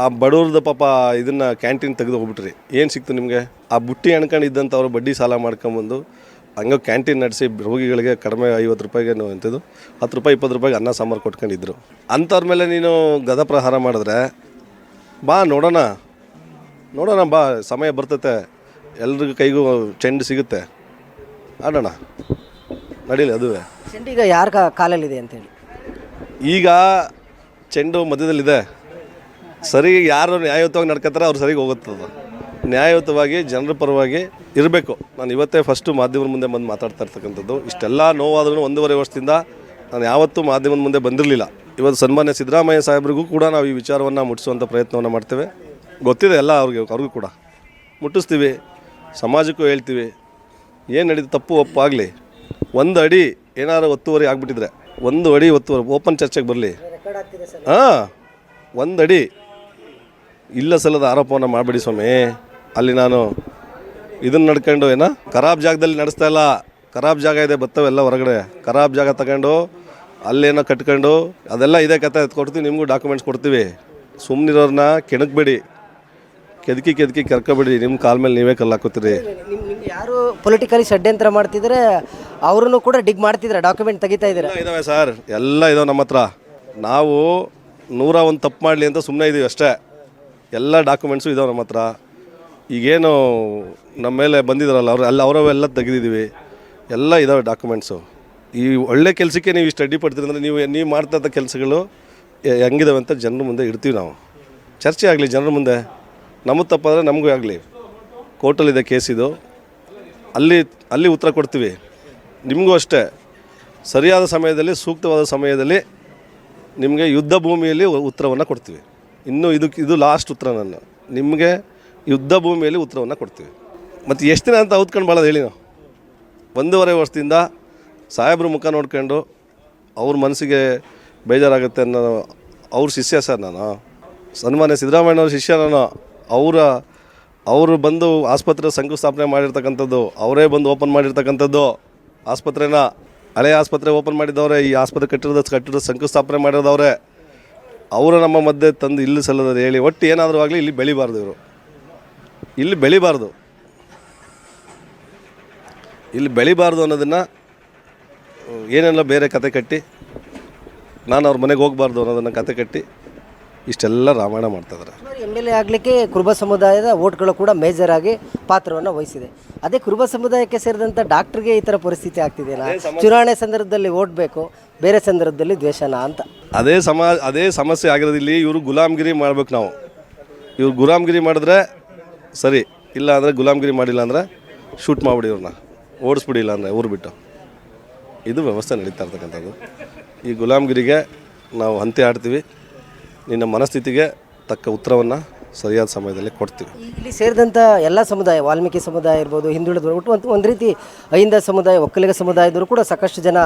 ಆ ಬಡವ್ರದ್ದು ಪಾಪ ಇದನ್ನು ಕ್ಯಾಂಟೀನ್ ತೆಗೆದು ಹೋಗ್ಬಿಟ್ರಿ. ಏನು ಸಿಕ್ತು ನಿಮಗೆ? ಆ ಬುಟ್ಟಿ ಅಣ್ಕೊಂಡಿದ್ದಂಥವ್ರು ಬಡ್ಡಿ ಸಾಲ ಮಾಡ್ಕೊಂಬಂದು ಹಂಗೆ ಕ್ಯಾಂಟೀನ್ ನಡೆಸಿ ರೋಗಿಗಳಿಗೆ ಕಡಿಮೆ ಐವತ್ತು ರೂಪಾಯಿಗೆ ಎಂಥದ್ದು ಹತ್ತು ರೂಪಾಯಿ ಇಪ್ಪತ್ತು ರೂಪಾಯಿಗೆ ಅನ್ನ ಸಾಂಬಾರು ಕೊಟ್ಕೊಂಡಿದ್ರು. ಅಂಥವ್ರ ಮೇಲೆ ನೀನು ಗದ ಪ್ರಹಾರ ಮಾಡಿದ್ರೆ ಬಾ ನೋಡೋಣ ನೋಡೋಣ ಬಾ ಸಮಯ ಬರ್ತೈತೆ ಎಲ್ರಿಗೂ ಕೈಗೂ ಚೆಂಡು ಸಿಗುತ್ತೆ. ಆಡೋಣ ನಡೀಲಿ ಅದುವೇ. ಈಗ ಯಾರ ಕಾಲಲ್ಲಿದೆ ಅಂತೇಳಿ? ಈಗ ಚೆಂಡು ಮಧ್ಯದಲ್ಲಿದೆ. ಸರಿ ಯಾರು ನ್ಯಾಯಯುತವಾಗಿ ನಡ್ಕೊತಾರೆ ಅವ್ರು ಸರಿಗೆ ಹೋಗುತ್ತದ. ನ್ಯಾಯಯುತವಾಗಿ ಜನರ ಪರವಾಗಿ ಇರಬೇಕು. ನಾನು ಇವತ್ತೇ ಫಸ್ಟು ಮಾಧ್ಯಮದ ಮುಂದೆ ಬಂದು ಮಾತಾಡ್ತಾ ಇರ್ತಕ್ಕಂಥದ್ದು. ಇಷ್ಟೆಲ್ಲ ನೋವಾದ್ರೂ ಒಂದೂವರೆ ವರ್ಷದಿಂದ ನಾನು ಯಾವತ್ತೂ ಮಾಧ್ಯಮದ ಮುಂದೆ ಬಂದಿರಲಿಲ್ಲ. ಇವತ್ತು ಸನ್ಮಾನ್ಯ ಸಿದ್ದರಾಮಯ್ಯ ಸಾಹೇಬ್ರಿಗೂ ಕೂಡ ನಾವು ಈ ವಿಚಾರವನ್ನು ಮುಟ್ಟಿಸುವಂಥ ಪ್ರಯತ್ನವನ್ನು ಮಾಡ್ತೇವೆ. ಗೊತ್ತಿದೆ ಎಲ್ಲ ಅವ್ರಿಗೆ, ಅವ್ರಿಗೂ ಕೂಡ. ಮುಟ್ಟಿಸ್ತೀವಿ, ಸಮಾಜಕ್ಕೂ ಹೇಳ್ತೀವಿ, ಏನು ನಡೀತು, ತಪ್ಪು ಒಪ್ಪಾಗಲಿ ಒಂದು ಅಡಿ ಏನಾದ್ರು ಒತ್ತುವರಿ ಆಗಿಬಿಟ್ಟಿದ್ರೆ, ಒಂದು ಅಡಿ ಒತ್ತುವರಿ ಓಪನ್ ಚರ್ಚೆಗೆ ಬರಲಿ. ಹಾಂ, ಒಂದು ಅಡಿ ಇಲ್ಲ ಸಲ್ಲದ ಆರೋಪವನ್ನು ಮಾಡಬೇಡಿ ಸ್ವಾಮಿ. ಅಲ್ಲಿ ನಾನು ಇದನ್ನ ನಡ್ಕೊಂಡು ಏನ? ಖರಾಬ್ ಜಾಗದಲ್ಲಿ ನಡೆಸ್ತಾ ಇಲ್ಲ. ಖರಾಬ್ ಜಾಗ ಇದೆ ಬತ್ತವೆಲ್ಲ ಹೊರಗಡೆ. ಖರಾಬ್ ಜಾಗ ತಗೊಂಡು ಅಲ್ಲೇನೋ ಕಟ್ಕೊಂಡು ಅದೆಲ್ಲ ಇದೆ ಕತೆ ಕೊಡ್ತೀವಿ ನಿಮಗೂ ಡಾಕ್ಯುಮೆಂಟ್ಸ್ ಕೊಡ್ತೀವಿ. ಸುಮ್ಮನಿರೋರನ್ನ ಕೆಣಕ್ಬೇಡಿ. ಕೆದಕಿ ಕೆದಕಿ ಕರ್ಕೊಬೇಡಿ ನಿಮ್ಮ ಕಾಲ ಮೇಲೆ ನೀವೇ ಕಲ್ಲು ಹಾಕೋತೀರಿ. ಯಾರು ಪೊಲಿಟಿಕಲಿ ಷಡ್ಯಂತ್ರ ಮಾಡ್ತಿದ್ರೆ ಅವ್ರನ್ನು ಕೂಡ ಡಿಗ್ ಮಾಡ್ತಿದ್ರೆ ಡಾಕ್ಯುಮೆಂಟ್ ತೆಗಿತಾ ಇದ್ದೀರಾ? ಇದಾವೆ ಸರ್ ಎಲ್ಲ ಇದಾವೆ ನಮ್ಮ ಹತ್ರ. ನಾವು ನೂರ ಒಂದು ತಪ್ಪು ಮಾಡಲಿ ಅಂತ ಸುಮ್ಮನೆ ಇದೀವಿ ಅಷ್ಟೇ. ಎಲ್ಲ ಡಾಕ್ಯುಮೆಂಟ್ಸು ಇದಾವೆ ನಮ್ಮ ಹತ್ರ. ಈಗೇನು ನಮ್ಮ ಮೇಲೆ ಬಂದಿದ್ದಾರಲ್ಲ ಅವ್ರು ಅಲ್ಲಿ, ಅವರವೆಲ್ಲ ತೆಗೆದಿದ್ದೀವಿ. ಎಲ್ಲ ಇದ್ದಾವೆ ಡಾಕ್ಯುಮೆಂಟ್ಸು ಈ ಒಳ್ಳೆ ಕೆಲಸಕ್ಕೆ ನೀವು ಇಷ್ಟು ಅಡ್ಡಿ ಪಡ್ತೀರಿ ಅಂದರೆ ನೀವು ನೀವು ಮಾಡ್ತಾ ಕೆಲಸಗಳು ಹೆಂಗಿದಾವೆ ಅಂತ ಜನರ ಮುಂದೆ ಇಡ್ತೀವಿ ನಾವು. ಚರ್ಚೆ ಆಗಲಿ ಜನರ ಮುಂದೆ. ನಮಗೆ ತಪ್ಪಾದರೆ ನಮಗೂ ಆಗಲಿ. ಕೋರ್ಟಲ್ಲಿದೆ ಕೇಸಿದು ಅಲ್ಲಿ ಅಲ್ಲಿ ಉತ್ತರ ಕೊಡ್ತೀವಿ. ನಿಮಗೂ ಅಷ್ಟೇ. ಸರಿಯಾದ ಸಮಯದಲ್ಲಿ, ಸೂಕ್ತವಾದ ಸಮಯದಲ್ಲಿ ನಿಮಗೆ ಯುದ್ಧ ಭೂಮಿಯಲ್ಲಿ ಉತ್ತರವನ್ನು ಕೊಡ್ತೀವಿ. ಇನ್ನು ಇದಕ್ಕೆ ಇದು ಲಾಸ್ಟ್ ಉತ್ತರ ನನ್ನ. ನಿಮಗೆ ಯುದ್ಧ ಭೂಮಿಯಲ್ಲಿ ಉತ್ತರವನ್ನು ಕೊಡ್ತೀವಿ. ಮತ್ತು ಎಷ್ಟು ದಿನ ಅಂತ ಔತ್ಕೊಂಡು ಬಾಳೋದು ಹೇಳಿ ನಾವು. ಒಂದೂವರೆ ವರ್ಷದಿಂದ ಸಾಹೇಬ್ರ ಮುಖ ನೋಡ್ಕೊಂಡು ಅವ್ರ ಮನಸ್ಸಿಗೆ ಬೇಜಾರಾಗುತ್ತೆ ಅನ್ನೋ ಅವ್ರ ಶಿಷ್ಯ ಸರ್ ನಾನು. ಸನ್ಮಾನ್ಯ ಸಿದ್ದರಾಮಯ್ಯನವ್ರ ಶಿಷ್ಯ ನಾನು. ಅವರ, ಅವರು ಬಂದು ಆಸ್ಪತ್ರೆ ಶಂಕುಸ್ಥಾಪನೆ ಮಾಡಿರ್ತಕ್ಕಂಥದ್ದು, ಅವರೇ ಬಂದು ಓಪನ್ ಮಾಡಿರ್ತಕ್ಕಂಥದ್ದು ಆಸ್ಪತ್ರೆನ. ಹಳೆ ಆಸ್ಪತ್ರೆ ಓಪನ್ ಮಾಡಿದವ್ರೆ ಈ ಆಸ್ಪತ್ರೆ ಕಟ್ಟಿರೋದು ಕಟ್ಟಿರೋದು ಶಂಕುಸ್ಥಾಪನೆ ಮಾಡಿರೋದವ್ರೆ ಅವರು. ನಮ್ಮ ಮಧ್ಯೆ ತಂದು ಇಲ್ಲಿ ಸಲ್ಲದ ಹೇಳಿ, ಒಟ್ಟು ಏನಾದರೂ ಆಗಲಿ ಇಲ್ಲಿ ಬೆಳಿಬಾರ್ದು ಇವರು. ಇಲ್ಲಿ ಬೆಳಿಬಾರ್ದು. ಇಲ್ಲಿ ಬೆಳಿಬಾರ್ದು ಅನ್ನೋದನ್ನು ಏನೆಲ್ಲ ಬೇರೆ ಕತೆ ಕಟ್ಟಿ ನಾನು ಅವ್ರ ಮನೆಗೆ ಹೋಗಬಾರ್ದು ಅನ್ನೋದನ್ನು ಕತೆ ಕಟ್ಟಿ ಇಷ್ಟೆಲ್ಲ ರಾಮಾಯಣ ಮಾಡ್ತಾಯಿದ್ದಾರೆ ಎಂ ಎಲ್ ಎ ಆಗಲಿಕ್ಕೆ ಕುರುಬ ಸಮುದಾಯದ ಓಟ್ಗಳು ಕೂಡ ಮೇಜರ್ ಆಗಿ ಪಾತ್ರವನ್ನು ವಹಿಸಿದೆ. ಅದೇ ಕುರುಬ ಸಮುದಾಯಕ್ಕೆ ಸೇರಿದಂಥ ಡಾಕ್ಟ್ರಿಗೆ ಈ ಥರ ಪರಿಸ್ಥಿತಿ ಆಗ್ತಿದೆಯಲ್ಲ? ಚುನಾವಣೆ ಸಂದರ್ಭದಲ್ಲಿ ಓಟ್ ಬೇಕು ಬೇರೆ ಸಂದರ್ಭದಲ್ಲಿ ದ್ವೇಷನ ಅಂತ. ಅದೇ ಸಮ ಅದೇ ಸಮಸ್ಯೆ ಆಗಿರೋದಿಲ್ಲ ಇಲ್ಲಿ ಇವರು ಗುಲಾಮಗಿರಿ ಮಾಡ್ಬೇಕು ನಾವು. ಇವ್ರು ಗುಲಾಮಗಿರಿ ಮಾಡಿದ್ರೆ ಸರಿ ಇಲ್ಲ ಅಂದರೆ ಗುಲಾಮ್ಗಿರಿ ಮಾಡಿಲ್ಲ ಅಂದರೆ ಶೂಟ್ ಮಾಡಿಬಿಡಿ ಇವ್ರನ್ನ. ಓಡಿಸ್ಬಿಡಿ ಇಲ್ಲ ಅಂದರೆ ಊರು ಬಿಟ್ಟು. ಇದು ವ್ಯವಸ್ಥೆ ನಡೀತಾ ಇರ್ತಕ್ಕಂಥದ್ದು. ಈ ಗುಲಾಮ್ಗಿರಿಗೆ ನಾವು ಹಂತೆ ಆಡ್ತೀವಿ. ನಿನ್ನ ಮನಸ್ಥಿತಿಗೆ ತಕ್ಕ ಉತ್ತರವನ್ನು ಸರಿಯಾದ ಸಮಯದಲ್ಲಿ ಕೊಡ್ತೀವಿ. ಇಲ್ಲಿ ಸೇರಿದಂಥ ಎಲ್ಲ ಸಮುದಾಯ, ವಾಲ್ಮೀಕಿ ಸಮುದಾಯ ಇರ್ಬೋದು, ಹಿಂದುಳಿದ ಒಟ್ಟು ಒಂದು ಒಂದು ರೀತಿ ಅಹಿಂದ ಸಮುದಾಯ, ಒಕ್ಕಲಿಗ ಸಮುದಾಯದವರು ಕೂಡ ಸಾಕಷ್ಟು ಜನ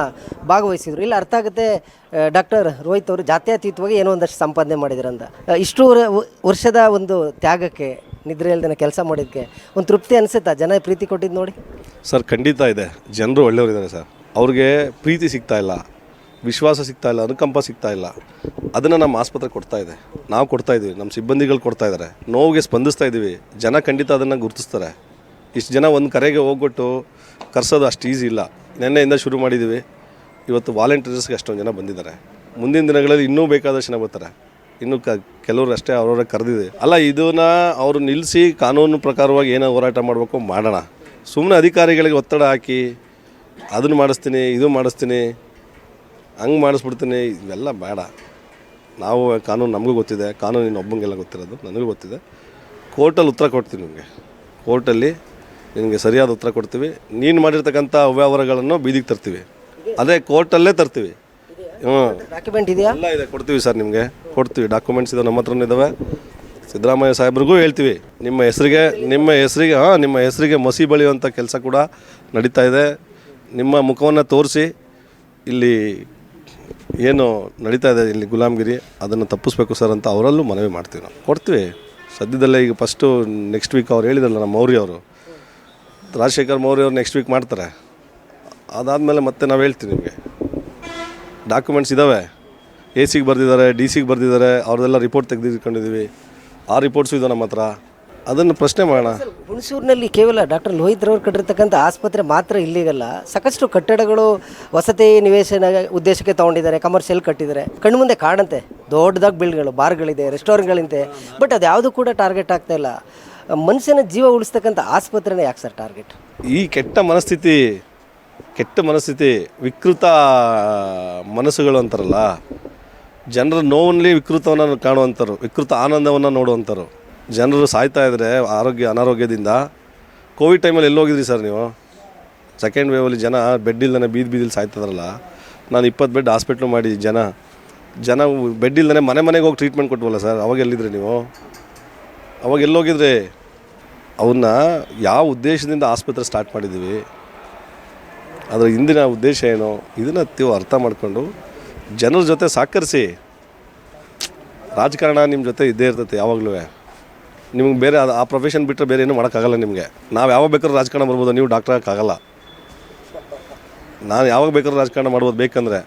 ಭಾಗವಹಿಸಿದ್ರು. ಇಲ್ಲಿ ಅರ್ಥ ಆಗುತ್ತೆ ಡಾಕ್ಟರ್ ರೋಹಿತ್ ಅವರು ಜಾತ್ಯತೀತವಾಗಿ ಏನೋ ಒಂದಷ್ಟು ಸಂಪಾದನೆ ಮಾಡಿದ್ರಂತ. ಇಷ್ಟು ವರ- ವರ್ಷದ ಒಂದು ತ್ಯಾಗಕ್ಕೆ ನಿದ್ರೆ ಇಲ್ದೇ ಕೆಲಸ ಮಾಡಿದ್ದಕ್ಕೆ ಒಂದು ತೃಪ್ತಿ ಅನಿಸುತ್ತಾ ಜನ ಪ್ರೀತಿ ಕೊಟ್ಟಿದ್ದು ನೋಡಿ. ಸರ್, ಖಂಡಿತ ಇದೆ. ಜನರು ಒಳ್ಳೆಯವರಿದ್ದಾರೆ ಸರ್. ಅವ್ರಿಗೆ ಪ್ರೀತಿ ಸಿಗ್ತಾ ಇಲ್ಲ. ವಿಶ್ವಾಸ ಸಿಗ್ತಾ ಇಲ್ಲ, ಅನುಕಂಪ ಸಿಗ್ತಾ ಇಲ್ಲ. ಅದನ್ನು ನಮ್ಮ ಆಸ್ಪತ್ರೆ ಕೊಡ್ತಾ ಇದೆ. ನಾವು ಕೊಡ್ತಾ ಇದ್ದೀವಿ ನಮ್ಮ ಸಿಬ್ಬಂದಿಗಳು ಕೊಡ್ತಾ ಇದ್ದಾರೆ ನೋವಿಗೆ ಸ್ಪಂದಿಸ್ತಾ ಇದ್ದೀವಿ ಜನ ಖಂಡಿತ ಅದನ್ನು ಗುರುತಿಸ್ತಾರೆ. ಇಷ್ಟು ಜನ ಒಂದು ಕರೆಗೆ ಹೋಗ್ಬಿಟ್ಟು ಕರ್ಸೋದು ಅಷ್ಟು ಈಸಿ ಇಲ್ಲ. ನಿನ್ನೆಯಿಂದ ಶುರು ಮಾಡಿದ್ದೀವಿ ಇವತ್ತು ವಾಲಂಟಿಯರ್ಸ್ಗೆ ಅಷ್ಟೊಂದು ಜನ ಬಂದಿದ್ದಾರೆ. ಮುಂದಿನ ದಿನಗಳಲ್ಲಿ ಇನ್ನೂ ಬೇಕಾದಷ್ಟು ಜನ ಬರ್ತಾರೆ. ಇನ್ನು ಕ ಕೆಲವರು ಅಷ್ಟೇ ಅವ್ರವ್ರ ಕರೆದಿದೆ. ಅಲ್ಲ, ಇದನ್ನ ಅವರು ನಿಲ್ಲಿಸಿ ಕಾನೂನು ಪ್ರಕಾರವಾಗಿ ಏನೋ ಹೋರಾಟ ಮಾಡಬೇಕು ಮಾಡೋಣ. ಸುಮ್ಮನೆ ಅಧಿಕಾರಿಗಳಿಗೆ ಒತ್ತಡ ಹಾಕಿ, ಅದನ್ನು ಮಾಡಿಸ್ತೀನಿ, ಇದು ಮಾಡಿಸ್ತೀನಿ, ಹಂಗೆ ಮಾಡಿಸ್ಬಿಡ್ತೀನಿ, ಇವೆಲ್ಲ ಬೇಡ. ನಾವು ಕಾನೂನು ನಮಗೂ ಗೊತ್ತಿದೆ, ಕಾನೂನು ಇನ್ನೊಬ್ಬಂಗೆಲ್ಲ ಗೊತ್ತಿರೋದು, ನನಗೂ ಗೊತ್ತಿದೆ. ಕೋರ್ಟಲ್ಲಿ ಉತ್ತರ ಕೊಡ್ತೀನಿ ನಿಮಗೆ. ಕೋರ್ಟಲ್ಲಿ ನಿಮಗೆ ಸರಿಯಾದ ಉತ್ತರ ಕೊಡ್ತೀವಿ. ನೀನು ಮಾಡಿರ್ತಕ್ಕಂಥ ಅವ್ಯವಹಾರಗಳನ್ನು ಬೀದಿಗೆ ತರ್ತೀವಿ. ಅದೇ ಕೋರ್ಟಲ್ಲೇ ತರ್ತೀವಿ. ಹ್ಞೂ ಡಾಕ್ಯುಮೆಂಟ್ ಇದೆಯಾ? ಎಲ್ಲ ಇದೆ ಕೊಡ್ತೀವಿ ಸರ್ ನಿಮಗೆ. ಕೊಡ್ತೀವಿ ಡಾಕ್ಯುಮೆಂಟ್ಸ್ ಇದಾವೆ ನಮ್ಮ ಹತ್ರನೂ ಇದ್ದಾವೆ ಸಿದ್ದರಾಮಯ್ಯ ಸಾಹೇಬ್ರಿಗೂ ಹೇಳ್ತೀವಿ ನಿಮ್ಮ ಹೆಸರಿಗೆ ನಿಮ್ಮ ಹೆಸರಿಗೆ ಹಾಂ ನಿಮ್ಮ ಹೆಸರಿಗೆ ಮಸಿ ಬಳಿಯುವಂಥ ಕೆಲಸ ಕೂಡ ನಡೀತಾ ಇದೆ. ನಿಮ್ಮ ಮುಖವನ್ನು ತೋರಿಸಿ ಇಲ್ಲಿ ಏನು ನಡೀತಾ ಇದೆ ಇಲ್ಲಿ ಗುಲಾಮ್ಗಿರಿ ಅದನ್ನು ತಪ್ಪಿಸ್ಬೇಕು ಸರ್ ಅಂತ ಅವರಲ್ಲೂ ಮನವಿ ಮಾಡ್ತೀವಿ ನಾವು. ಕೊಡ್ತೀವಿ. ಸದ್ಯದಲ್ಲೇ ಈಗ ಫಸ್ಟು ನೆಕ್ಸ್ಟ್ ವೀಕ್ ಅವ್ರು ಹೇಳಿದ್ರಲ್ಲ ನಮ್ಮ ಮೌರ್ಯ ಅವರು. ರಾಜಶೇಖರ್ ಮೌರ್ಯ ಅವ್ರು ನೆಕ್ಸ್ಟ್ ವೀಕ್ ಮಾಡ್ತಾರೆ. ಅದಾದಮೇಲೆ ಮತ್ತೆ ನಾವು ಹೇಳ್ತೀವಿ ನಿಮಗೆ. ಡಾಕ್ಯುಮೆಂಟ್ಸ್ ಇದ್ದಾವೆ ಎ ಸಿಗೆ ಬರೆದಿದ್ದಾರೆ ಡಿ ಸಿಗೆ ಬರೆದಿದ್ದಾರೆ ಅವ್ರದ್ದೆಲ್ಲ ರಿಪೋರ್ಟ್ ತೆಗೆದಿಟ್ಕೊಂಡಿದ್ದೀವಿ. ಆ ರಿಪೋರ್ಟ್ಸು ಇದೆ ನಮ್ಮ ಹತ್ರ. ಅದನ್ನು ಪ್ರಶ್ನೆ ಮಾಡೋಣ. ಹುಣಸೂರಿನಲ್ಲಿ ಕೇವಲ ಡಾಕ್ಟರ್ ಲೋಹಿತ್ ರವರು ಕಟ್ಟಿರ್ತಕ್ಕಂಥ ಆಸ್ಪತ್ರೆ ಮಾತ್ರ ಇಲ್ಲಿಗಲ್ಲ. ಸಾಕಷ್ಟು ಕಟ್ಟಡಗಳು ವಸತಿ ನಿವೇಶನ ಉದ್ದೇಶಕ್ಕೆ ತೊಗೊಂಡಿದ್ದಾರೆ ಕಮರ್ಷಿಯಲ್ ಕಟ್ಟಿದ್ದಾರೆ. ಕಣ್ಣು ಮುಂದೆ ಕಾಣುತ್ತೆ ದೊಡ್ಡದಾಗಿ ಬಿಲ್ಡ್ಗಳು ಬಾರ್ಗಳಿದೆ ರೆಸ್ಟೋರೆಂಟ್ಗಳಿದೆ ಬಟ್ ಅದು ಯಾವುದು ಕೂಡ ಟಾರ್ಗೆಟ್ ಆಗ್ತಾ ಇಲ್ಲ. ಮನುಷ್ಯನ ಜೀವ ಉಳಿಸ್ತಕ್ಕಂಥ ಆಸ್ಪತ್ರೆನೇ ಯಾಕೆ ಸರ್ ಟಾರ್ಗೆಟ್ ಈ ಕೆಟ್ಟ ಮನಸ್ಥಿತಿ ಕೆಟ್ಟ ಮನಸ್ಥಿತಿ, ವಿಕೃತ ಮನಸ್ಸುಗಳು ಅಂತಾರಲ್ಲ, ಜನರ ನೋವಲ್ಲಿ ವಿಕೃತವನ್ನು ಕಾಣುವಂಥರು ವಿಕೃತ ಆನಂದವನ್ನು ನೋಡುವಂಥರು ಜನರು ಸಾಯ್ತಾ ಇದ್ದಾರೆ ಆರೋಗ್ಯ, ಅನಾರೋಗ್ಯದಿಂದ. ಕೋವಿಡ್ ಟೈಮಲ್ಲಿ ಎಲ್ಲಿ ಹೋಗಿದ್ರಿ ಸರ್ ನೀವು? ಸೆಕೆಂಡ್ ವೇವಲ್ಲಿ ಜನ ಬೆಡ್ ಇಲ್ದೇ ಬೀದಿ ಬೀದಿಲಿ ಸಾಯ್ತಿದ್ರಲ್ಲ, ನಾನು ಇಪ್ಪತ್ತು ಬೆಡ್ ಹಾಸ್ಪಿಟ್ಲು ಮಾಡಿ ಜನ ಜನ ಬೆಡ್ ಇಲ್ದೇ ಮನೆ ಮನೆಗೆ ಹೋಗಿ ಟ್ರೀಟ್ಮೆಂಟ್ ಕೊಟ್ವಲ್ಲ ಸರ್, ಅವಾಗ ಎಲ್ಲಿದ್ರಿ ನೀವು? ಅವಾಗ ಎಲ್ಲೋಗಿದ್ರಿ? ಅವನ್ನ ಯಾವ ಉದ್ದೇಶದಿಂದ ಆಸ್ಪತ್ರೆ ಸ್ಟಾರ್ಟ್ ಮಾಡಿದ್ದೀವಿ? ಅದರ ಹಿಂದಿನ ಉದ್ದೇಶ ಏನು? ಇದನ್ನು ನೀವು ಅರ್ಥ ಮಾಡಿಕೊಂಡು ಜನರ ಜೊತೆ ಸಹಕರಿಸಿ. ರಾಜಕಾರಣ ನಿಮ್ಮ ಜೊತೆ ಇದ್ದೇ ಇರ್ತೈತೆ ಯಾವಾಗಲೂ. ನಿಮ್ಗೆ ಬೇರೆ ಅದು ಆ ಪ್ರೊಫೆಷನ್ ಬಿಟ್ಟರೆ ಬೇರೆ ಏನೂ ಮಾಡೋಕ್ಕಾಗಲ್ಲ ನಿಮಗೆ. ನಾವು ಯಾವಾಗ ಬೇಕಾದ್ರೂ ರಾಜಕಾರಣ ಬರ್ಬೋದು, ನೀವು ಡಾಕ್ಟರ್ ಆಗೋಕ್ಕಾಗಲ್ಲ. ನಾನು ಯಾವಾಗ ಬೇಕಾದ್ರೂ ರಾಜಕಾರಣ ಮಾಡ್ಬೋದು ಬೇಕಂದರೆ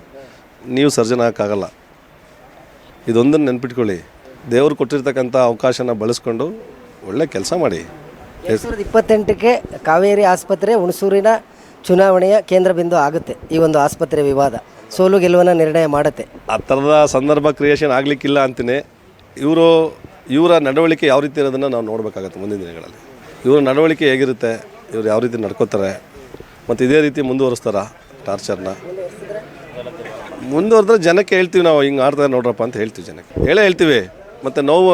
ನೀವು ಸರ್ಜನ್ ಆಗೋಕ್ಕಾಗಲ್ಲ. ಇದೊಂದನ್ನು ನೆನ್ಪಿಟ್ಕೊಳ್ಳಿ. ದೇವರು ಕೊಟ್ಟಿರ್ತಕ್ಕಂಥ ಅವಕಾಶನ ಬಳಸ್ಕೊಂಡು ಒಳ್ಳೆ ಕೆಲಸ ಮಾಡಿ. ಎರಡು ಸಾವಿರದ ಇಪ್ಪತ್ತೆಂಟಕ್ಕೆ ಕಾವೇರಿ ಆಸ್ಪತ್ರೆ ಹುಣಸೂರಿನ ಚುನಾವಣೆಯ ಕೇಂದ್ರ ಬಿಂದು ಆಗುತ್ತೆ ಈ ಒಂದು ಆಸ್ಪತ್ರೆ ವಿವಾದ. ಸೋಲು ಗೆಲುವನ್ನು ನಿರ್ಣಯ ಮಾಡುತ್ತೆ. ಆ ಥರದ ಸಂದರ್ಭ ಕ್ರಿಯೇಷನ್ ಆಗಲಿಕ್ಕಿಲ್ಲ ಅಂತಲೇ ಇವರು, ಇವರ ನಡವಳಿಕೆ ಯಾವ ರೀತಿ ಇರೋದನ್ನು ನಾವು ನೋಡಬೇಕಾಗತ್ತೆ ಮುಂದಿನ ದಿನಗಳಲ್ಲಿ. ಇವರ ನಡವಳಿಕೆ ಹೇಗಿರುತ್ತೆ, ಇವರು ಯಾವ ರೀತಿ ನಡ್ಕೋತಾರೆ, ಮತ್ತು ಇದೇ ರೀತಿ ಮುಂದುವರಿಸ್ತಾರ ಟಾರ್ಚರ್ನ? ಮುಂದುವರೆದ್ರೆ ಜನಕ್ಕೆ ಹೇಳ್ತೀವಿ ನಾವು, ಹಿಂಗೆ ಆಡ್ತಾರೆ ನೋಡ್ರಪ್ಪ ಅಂತ ಹೇಳ್ತೀವಿ ಜನಕ್ಕೆ. ಹೇಳೇ ಹೇಳ್ತೀವಿ, ಮತ್ತು ನೋವು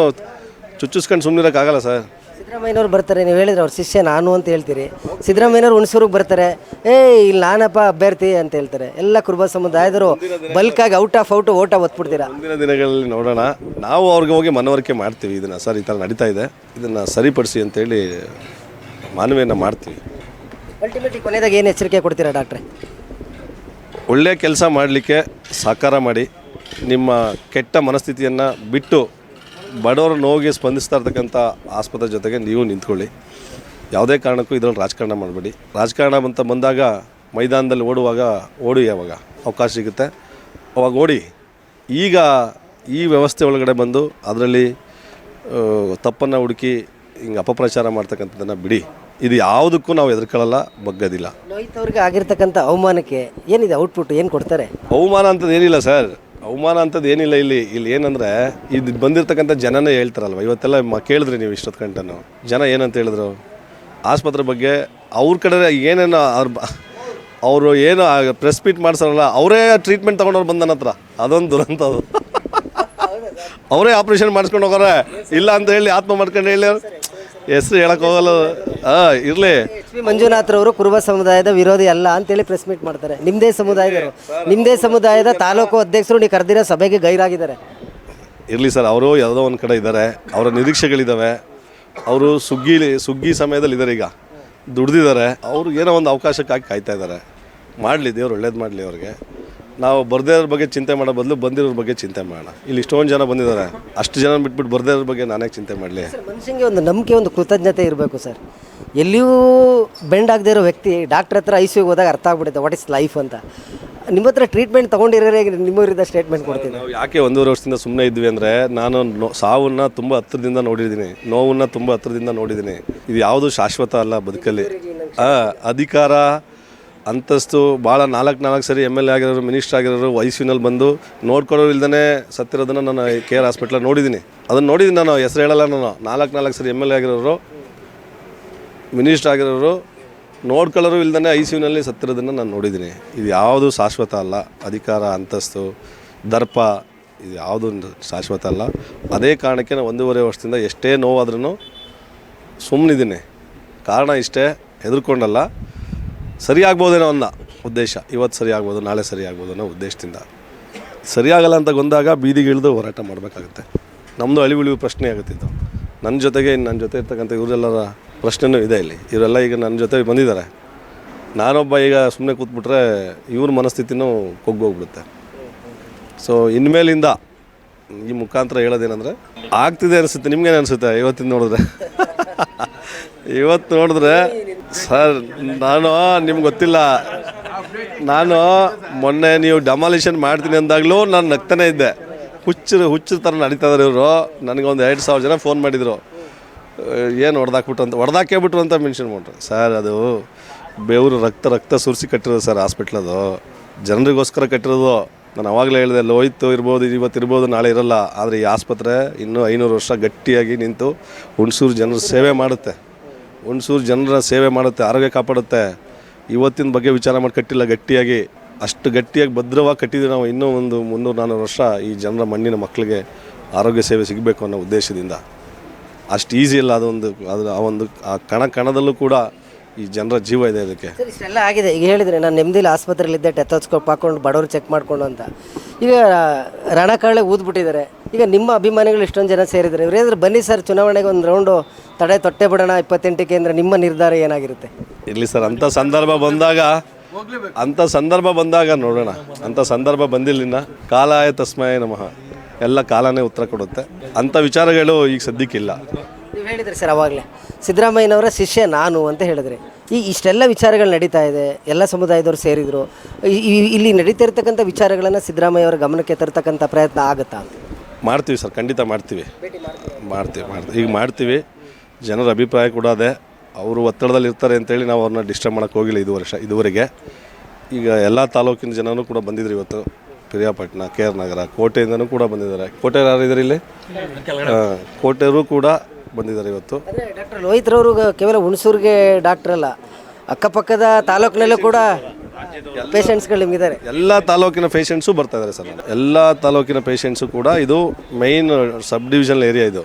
ಚುಚ್ಚಿಸ್ಕೊಂಡು ಸುಮ್ಮನಿರೋಕ್ಕಾಗಲ್ಲ ಸರ್. ಸಿದ್ದರಾಮಯ್ಯನವ್ರು ಬರ್ತಾರೆ ನೀವು ಹೇಳಿದ್ರೆ ಅವ್ರ ಶಿಷ್ಯ ನಾನು ಅಂತ ಹೇಳ್ತೀರಿ. ಸಿದ್ದರಾಮಯ್ಯನವ್ರು ಹುಣಸೂರಿಗೆ ಬರ್ತಾರೆ ಏ ಇಲ್ಲಿ ನಾನಪ್ಪ ಅಭ್ಯರ್ಥಿ ಅಂತ ಹೇಳ್ತಾರೆ. ಎಲ್ಲ ಕುರುಬ ಸಮುದಾಯದರು ಬಲ್ಕಾಗಿ ಔಟ್ ಆಫ್ ಔಟ್ ಓಟ ಒತ್ಬಿಡ್ತೀರಾ ಮುಂದಿನ ದಿನಗಳಲ್ಲಿ ನೋಡೋಣ. ನಾವು ಅವ್ರಿಗೆ ಹೋಗಿ ಮನವರಿಕೆ ಮಾಡ್ತೀವಿ. ಇದನ್ನು ಸರ್ ಈ ಥರ ನಡೀತಾ ಇದೆ. ಇದನ್ನು ಸರಿಪಡಿಸಿ ಅಂತೇಳಿ ಮಾನವಿಯನ್ನು ಮಾಡ್ತೀವಿ. ಅಲ್ಟಿಮೇಟ್ಲಿ ಕೊನೆಯದಾಗ ಏನು ಎಚ್ಚರಿಕೆ ಕೊಡ್ತೀರಾ ಡಾಕ್ಟ್ರೆ? ಒಳ್ಳೆಯ ಕೆಲಸ ಮಾಡಲಿಕ್ಕೆ ಸಹಕಾರ ಮಾಡಿ ನಿಮ್ಮ ಕೆಟ್ಟ ಮನಸ್ಥಿತಿಯನ್ನು ಬಿಟ್ಟು ಬಡವರ ನೋವಿಗೆ ಸ್ಪಂದಿಸ್ತಾ ಇರ್ತಕ್ಕಂಥ ಆಸ್ಪತ್ರೆ ಜೊತೆಗೆ ನೀವು ನಿಂತ್ಕೊಳ್ಳಿ. ಯಾವುದೇ ಕಾರಣಕ್ಕೂ ಇದರಲ್ಲಿ ರಾಜಕಾರಣ ಮಾಡಬೇಡಿ. ರಾಜಕಾರಣ ಅಂತ ಬಂದಾಗ ಮೈದಾನದಲ್ಲಿ ಓಡುವಾಗ ಓಡಿ ಯಾವಾಗ ಅವಕಾಶ ಸಿಗುತ್ತೆ. ಅವಾಗ ಓಡಿ. ಈಗ ಈ ವ್ಯವಸ್ಥೆ ಒಳಗಡೆ ಬಂದು ಅದರಲ್ಲಿ ತಪ್ಪನ್ನು ಹುಡುಕಿ ಹಿಂಗೆ ಅಪಪ್ರಚಾರ ಮಾಡ್ತಕ್ಕಂಥದ್ದನ್ನು ಬಿಡಿ. ಇದು ಯಾವುದಕ್ಕೂ ನಾವು ಹೆದರ್ಕೊಳ್ಳಲ್ಲ ಬಗ್ಗದಿಲ್ಲ. ಲೋಹಿತ್ ಅವ್ರಿಗೆ ಆಗಿರ್ತಕ್ಕಂಥ ಅವಮಾನಕ್ಕೆ ಏನಿದೆ ಔಟ್ಪುಟ್ ಏನು ಕೊಡ್ತಾರೆ? ಅವಮಾನ ಅಂತದೇನಿಲ್ಲ ಏನಿಲ್ಲ ಸರ್. ಅವಮಾನ ಅಂತದ್ದು ಏನಿಲ್ಲ ಇಲ್ಲಿ. ಇಲ್ಲಿ ಏನಂದರೆ ಇದು ಬಂದಿರತಕ್ಕಂಥ ಜನನೇ ಹೇಳ್ತಾರಲ್ವ ಇವತ್ತೆಲ್ಲ ಮ ಕೇಳಿದ್ರಿ ನೀವು ಇಷ್ಟೊತ್ತು ಗಂಟನು ಜನ ಏನಂತ ಹೇಳಿದ್ರು? ಆಸ್ಪತ್ರೆ ಬಗ್ಗೆ ಅವ್ರ ಕಡೆ ಏನೇನು ಅವ್ರ ಅವರು ಏನು ಪ್ರೆಸ್ ಮೀಟ್ ಮಾಡ್ಸಾರಲ್ಲ ಅವರೇ ಟ್ರೀಟ್ಮೆಂಟ್ ತೊಗೊಂಡವ್ರು ಬಂದ ನನ್ನ ಹತ್ರ ಅದೊಂದು ದುರಂತ ಅದು. ಅವರೇ ಆಪ್ರೇಷನ್ ಮಾಡಿಸ್ಕೊಂಡು ಹೋಗೋರೆ. ಇಲ್ಲ ಅಂತ ಹೇಳಿ ಆತ್ಮ ಮಾಡ್ಕೊಂಡು ಹೇಳಿ ಹೆಸರು ಹೇಳಕ್ ಹೋಗಲ್ಲ ಹಾಂ ಇರಲಿ. ಪಿ ಮಂಜುನಾಥ್ರವರು ಕುರುಬ ಸಮುದಾಯದ ವಿರೋಧಿ ಅಲ್ಲ ಅಂತೇಳಿ ಪ್ರೆಸ್ ಮೀಟ್ ಮಾಡ್ತಾರೆ. ನಿಮ್ಮದೇ ಸಮುದಾಯದವರು. ನಿಮ್ಮದೇ ಸಮುದಾಯದ ತಾಲೂಕು ಅಧ್ಯಕ್ಷರು ನೀವು ಕರೆದಿರೋ ಸಭೆಗೆ ಗೈರಾಗಿದ್ದಾರೆ. ಇರಲಿ ಸರ್ ಅವರು ಯಾವುದೋ ಒಂದು ಕಡೆ ಇದ್ದಾರೆ. ಅವರ ನಿರೀಕ್ಷೆಗಳಿದ್ದಾವೆ ಅವರು ಸುಗ್ಗಿ ಸುಗ್ಗಿ ಸಮಯದಲ್ಲಿ ಇದ್ದಾರೆ ಈಗ. ದುಡ್ದಿದ್ದಾರೆ. ಅವರು ಏನೋ ಒಂದು ಅವಕಾಶಕ್ಕಾಗಿ ಕಾಯ್ತಾ ಇದ್ದಾರೆ. ಮಾಡಲಿ ದೇವ್ರು ಒಳ್ಳೇದು ಮಾಡಲಿ ಅವ್ರಿಗೆ. ನಾವು ಬರ್ದೇವ್ರ ಬಗ್ಗೆ ಚಿಂತೆ ಮಾಡೋ ಬದಲು ಬಂದಿರೋರ ಬಗ್ಗೆ ಚಿಂತೆ ಮಾಡೋಣ. ಇಲ್ಲಿ ಇಷ್ಟೊಂದು ಜನ ಬಂದಿದ್ದಾರೆ. ಅಷ್ಟು ಜನ ಬಿಟ್ಬಿಟ್ಟು ಬರ್ದೇವ್ರ ಬಗ್ಗೆ ನಾನೇ ಚಿಂತೆ ಮಾಡಲಿ? ಮನುಷ್ಯನಿಗೆ ಒಂದು ನಂಬಿಕೆ ಒಂದು ಕೃತಜ್ಞತೆ ಇರಬೇಕು ಸರ್. ಎಲ್ಲಿಯೂ ಬೆಂಡ್ ಆಗದೇ ಇರೋ ವ್ಯಕ್ತಿ ಡಾಕ್ಟರ್ ಹತ್ರ ಐ ಸಿ ಹೋದಾಗ ಅರ್ಥ ಆಗ್ಬಿಡುತ್ತೆ ವಾಟ್ ಇಸ್ ಲೈಫ್ ಅಂತ. ನಿಮ್ಮ ಹತ್ರ ಟ್ರೀಟ್ಮೆಂಟ್ ತೊಗೊಂಡಿರೋ ನಿಮ್ಮವರಿಂದ ಸ್ಟೇಟ್ಮೆಂಟ್ ಕೊಡ್ತೀನಿ. ನಾವು ಯಾಕೆ ಒಂದೂವರೆ ವರ್ಷದಿಂದ ಸುಮ್ಮನೆ ಇದ್ವಿ ಅಂದರೆ ನಾನು ನೋ ಸಾವನ್ನ ತುಂಬ ಹತ್ತಿರದಿಂದ ನೋಡಿದ್ದೀನಿ. ನೋವನ್ನ ತುಂಬ ಹತ್ತಿರದಿಂದ ನೋಡಿದ್ದೀನಿ. ಇದು ಯಾವುದು ಶಾಶ್ವತ ಅಲ್ಲ ಬದುಕಲ್ಲಿ. ಅಧಿಕಾರ ಅಂತಸ್ತು ಭಾಳ ನಾಲ್ಕು ನಾಲ್ಕು ಸರಿ ಎಂ ಎಲ್ ಎ ಆಗಿರೋರು ಮಿನಿಸ್ಟರ್ ಆಗಿರೋರು ವಯಸ್ಸಿನಲ್ಲಿ ಬಂದು ನೋಡ್ಕೊಳ್ಳೋರು ಇಲ್ದೇ ಸತ್ತಿರೋದನ್ನು ನಾನು ಕೆ ಆರ್ ಹಾಸ್ಪಿಟ್ಲಲ್ಲಿ ನೋಡಿದ್ದೀನಿ ಅದನ್ನು ನೋಡಿದ್ದೀನಿ ನಾನು, ಹೆಸರು ಹೇಳಲ್ಲ ನಾನು. ನಾಲ್ಕು ನಾಲ್ಕು ಸರಿ ಎಂ ಎಲ್ ಎ ಆಗಿರೋರು ಮಿನಿಸ್ಟರ್ ಆಗಿರೋರು ನೋಡ್ಕೊಳ್ಳೋರು ಇಲ್ದೇ ಐ ಸಿ ಯುನಲ್ಲಿ ಸತ್ತಿರೋದನ್ನು ನಾನು ನೋಡಿದ್ದೀನಿ ಇದು ಯಾವುದು ಶಾಶ್ವತ ಅಲ್ಲ. ಅಧಿಕಾರ, ಅಂತಸ್ತು, ದರ್ಪ, ಇದು ಯಾವುದು ಶಾಶ್ವತ ಅಲ್ಲ. ಅದೇ ಕಾರಣಕ್ಕೆ ನಾನು ಒಂದೂವರೆ ವರ್ಷದಿಂದ ಎಷ್ಟೇ ನೋವಾದ್ರೂ ಸುಮ್ಮನಿದ್ದೀನಿ ಕಾರಣ ಇಷ್ಟೇ, ಹೆದರ್ಕೊಂಡಲ್ಲ. ಸರಿ ಆಗ್ಬೋದೇನೋ ಅನ್ನೋ ಉದ್ದೇಶ. ಇವತ್ತು ಸರಿ ಆಗ್ಬೋದು ನಾಳೆ ಸರಿಯಾಗ್ಬೋದು ಅನ್ನೋ ಉದ್ದೇಶದಿಂದ. ಸರಿಯಾಗಲ್ಲ ಅಂತ ಬಂದಾಗ ಬೀದಿಗೆ ಇಳಿದು ಹೋರಾಟ ಮಾಡಬೇಕಾಗುತ್ತೆ. ನಮ್ಮದು ಅಳಿವುಳಿವು ಪ್ರಶ್ನೆ ಆಗುತ್ತಿತ್ತು ನನ್ನ ಜೊತೆಗೆ ನನ್ನ ಜೊತೆ ಇರ್ತಕ್ಕಂಥ ಇವರೆಲ್ಲರ ಪ್ರಶ್ನೆನೂ ಇದೆ ಇಲ್ಲಿ. ಇವರೆಲ್ಲ ಈಗ ನನ್ನ ಜೊತೆ ಬಂದಿದ್ದಾರೆ. ನಾನೊಬ್ಬ ಈಗ ಸುಮ್ಮನೆ ಕೂತ್ಬಿಟ್ರೆ ಇವ್ರ ಮನಸ್ಥಿತಿನೂ ಕೊಗ್ಗೋಗ್ಬಿಡುತ್ತೆ ಸೊ ಇನ್ಮೇಲಿಂದ ಈ ಮುಖಾಂತರ ಹೇಳೋದೇನಂದರೆ, ಆಗ್ತಿದೆ ಅನಿಸುತ್ತೆ. ನಿಮ್ಗೇನು ಅನಿಸುತ್ತೆ ಇವತ್ತಿನ ನೋಡಿದ್ರೆ? *laughs* ಇವತ್ತು ನೋಡಿದ್ರೆ ಸರ್, ನಾನು, ನಿಮ್ಗೆ ಗೊತ್ತಿಲ್ಲ. ನಾನು ಮೊನ್ನೆ ನೀವು ಡೆಮಾಲಿಷನ್ ಮಾಡ್ತೀನಿ ಅಂದಾಗಲೂ ನಾನು ನಗ್ತಾನೆ ಇದ್ದೆ. ಹುಚ್ಚರು ಹುಚ್ಚು ಥರ ನಡೀತಾ ಇದ್ದಾರೆ ಇವರು. ನನಗೆ ಒಂದು ಎರಡು ಸಾವಿರ ಜನ ಫೋನ್ ಮಾಡಿದರು. ಏನು ಹೊಡೆದಾಕ್ಬಿಟ್ರು ಅಂತ ಹೊಡೆದಾಕೇ ಬಿಟ್ರು ಅಂತ ಮೆನ್ಷನ್ ಮಾಡ್ರು. ಸರ್, ಅದು ಬೆವರು ರಕ್ತ ರಕ್ತ ಸುರಿಸಿ ಕಟ್ಟಿರೋದು ಸರ್ ಹಾಸ್ಪಿಟ್ಲ್ ಅದು. ಜನರಿಗೋಸ್ಕರ ಕಟ್ಟಿರೋದು. ನಾನು ಅವಾಗಲೇ ಹೇಳಿದೆ ಹೋಯ್ತು ಇರ್ಬೋದು, ಇವತ್ತು ಇರ್ಬೋದು, ನಾಳೆ ಇರಲ್ಲ. ಆದರೆ ಈ ಆಸ್ಪತ್ರೆ ಇನ್ನೂ ಐನೂರು ವರ್ಷ ಗಟ್ಟಿಯಾಗಿ ನಿಂತು ಹುಣಸೂರು ಜನರ ಸೇವೆ ಮಾಡುತ್ತೆ. ಹುಣಸೂರು ಜನರ ಸೇವೆ ಮಾಡುತ್ತೆ, ಆರೋಗ್ಯ ಕಾಪಾಡುತ್ತೆ. ಇವತ್ತಿನ ಬಗ್ಗೆ ವಿಚಾರ ಮಾಡಿ ಕಟ್ಟಿಲ್ಲ, ಗಟ್ಟಿಯಾಗಿ. ಅಷ್ಟು ಗಟ್ಟಿಯಾಗಿ, ಭದ್ರವಾಗಿ ಕಟ್ಟಿದ್ದೀವಿ ನಾವು ಇನ್ನೂ ಒಂದು ಮುನ್ನೂರು ನಾನ್ನೂರು ವರ್ಷ ಈ ಜನರ ಮಣ್ಣಿನ ಮಕ್ಕಳಿಗೆ ಆರೋಗ್ಯ ಸೇವೆ ಸಿಗಬೇಕು ಅನ್ನೋ ಉದ್ದೇಶದಿಂದ. ಅಷ್ಟು ಈಸಿ ಇಲ್ಲ ಅದೊಂದು ಅದು ಆ ಒಂದು, ಆ ಕಣ ಕಣದಲ್ಲೂ ಕೂಡ ಈ ಜನರ ಜೀವ ಇದೆ ಅದಕ್ಕೆ ಇಷ್ಟೆಲ್ಲ ಆಗಿದೆ. ಈಗ ಹೇಳಿದ್ರೆ ನಾನು ನೆಮ್ಮದಿಲಿ ಆಸ್ಪತ್ರೆಯಲ್ಲಿದ್ದೆ, ಟೆಥೋಸ್ಕೋಪ್ ಹಾಕೊಂಡು ಬಡವರು ಚೆಕ್ ಮಾಡಿಕೊಂಡು ಅಂತ. ಈಗ ರಣಕಾಳೆ ಊದ್ಬಿಟ್ಟಿದ್ದಾರೆ. ಈಗ ನಿಮ್ಮ ಅಭಿಮಾನಿಗಳು ಇಷ್ಟೊಂದು ಜನ ಸೇರಿದ್ದಾರೆ. ಇವ್ರೇಂದ್ರೆ ಬನ್ನಿ ಸರ್ ಚುನಾವಣೆಗೆ ಒಂದು ರೌಂಡು ತಡೆ ತೊಟ್ಟೆ ಬಿಡೋಣ ಇಪ್ಪತ್ತೆಂಟಕ್ಕೆ ಅಂದರೆ ನಿಮ್ಮ ನಿರ್ಧಾರ ಏನಾಗಿರುತ್ತೆ? ಇರಲಿ ಸರ್ ಅಂಥ ಸಂದರ್ಭ ಬಂದಾಗ ಅಂಥ ಸಂದರ್ಭ ಬಂದಾಗ ನೋಡೋಣ. ಅಂಥ ಸಂದರ್ಭ ಬಂದಿಲ್ಲಿನ ಕಾಲಾಯ ತಸ್ಮಯ ನಮಃ. ಎಲ್ಲ ಕಾಲನೇ ಉತ್ತರ ಕೊಡುತ್ತೆ. ಅಂಥ ವಿಚಾರಗಳು ಈಗ ಸದ್ಯಕ್ಕಿಲ್ಲ ನೀವು ಹೇಳಿದ್ರಿ ಸರ್ ಅವಾಗಲೇ. ಸಿದ್ದರಾಮಯ್ಯನವರ ಶಿಷ್ಯ ನಾನು ಅಂತ ಹೇಳಿದ್ರಿ. ಈ ಇಷ್ಟೆಲ್ಲ ವಿಚಾರಗಳು ನಡೀತಾ ಇದೆ ಎಲ್ಲ ಸಮುದಾಯದವರು ಸೇರಿದರು ಇಲ್ಲಿ ನಡೀತಾ ಇರ್ತಕ್ಕಂಥ ವಿಚಾರಗಳನ್ನು ಸಿದ್ದರಾಮಯ್ಯ ಅವರ ಗಮನಕ್ಕೆ ತರ್ತಕ್ಕಂಥ ಪ್ರಯತ್ನ ಆಗುತ್ತಾ ಅಂತ? ಮಾಡ್ತೀವಿ ಸರ್ ಖಂಡಿತ ಮಾಡ್ತೀವಿ. ಮಾಡ್ತೀವಿ ಮಾಡ್ತೀವಿ. ಈಗ ಮಾಡ್ತೀವಿ. ಜನರ ಅಭಿಪ್ರಾಯ ಕೂಡ ಅದೇ. ಅವರು ಒತ್ತಡದಲ್ಲಿ ಇರ್ತಾರೆ ಅಂತೇಳಿ ನಾವು ಅವ್ರನ್ನ ಡಿಸ್ಟರ್ಬ್ ಮಾಡೋಕ್ಕೆ ಹೋಗಿಲ್ಲ ಇದು ವರ್ಷ ಇದುವರೆಗೆ. ಈಗ ಎಲ್ಲ ತಾಲೂಕಿನ ಜನನೂ ಕೂಡ ಬಂದಿದ್ರು ಇವತ್ತು. ಪಿರಿಯಾಪಟ್ಟಣ ಕೆ ಆರ್ ನಗರ ಕೋಟೆಯಿಂದನೂ ಕೂಡ ಬಂದಿದ್ದಾರೆ. ಕೋಟೆ ಯಾರು ಇದ್ದಾರೆ ಇಲ್ಲಿ ಹಾಂ ಕೋಟೆಯವರು ಕೂಡ ಬಂದಿದ್ದಾರೆ ಇವತ್ತು. ಅಂದರೆ ಡಾಕ್ಟರ್ ಲೋಹಿತ್ರವರು ಕೇವಲ ಹುಣಸೂರಿಗೆ ಡಾಕ್ಟರ್ ಅಲ್ಲ. ಅಕ್ಕಪಕ್ಕದ ತಾಲೂಕಿನಲ್ಲೂ ಕೂಡ ಪೇಷಂಟ್ಸ್ಗಳು ನಿಮಗಿದ್ದಾರೆ ಎಲ್ಲ ತಾಲೂಕಿನ ಪೇಷಂಟ್ಸು ಬರ್ತಾ ಇದ್ದಾರೆ ಸರ್ ಎಲ್ಲ ತಾಲೂಕಿನ ಪೇಷಂಟ್ಸು ಕೂಡ ಇದು ಮೈನ್ ಸಬ್ ಡಿವಿಷನ್ ಏರಿಯಾ ಇದು.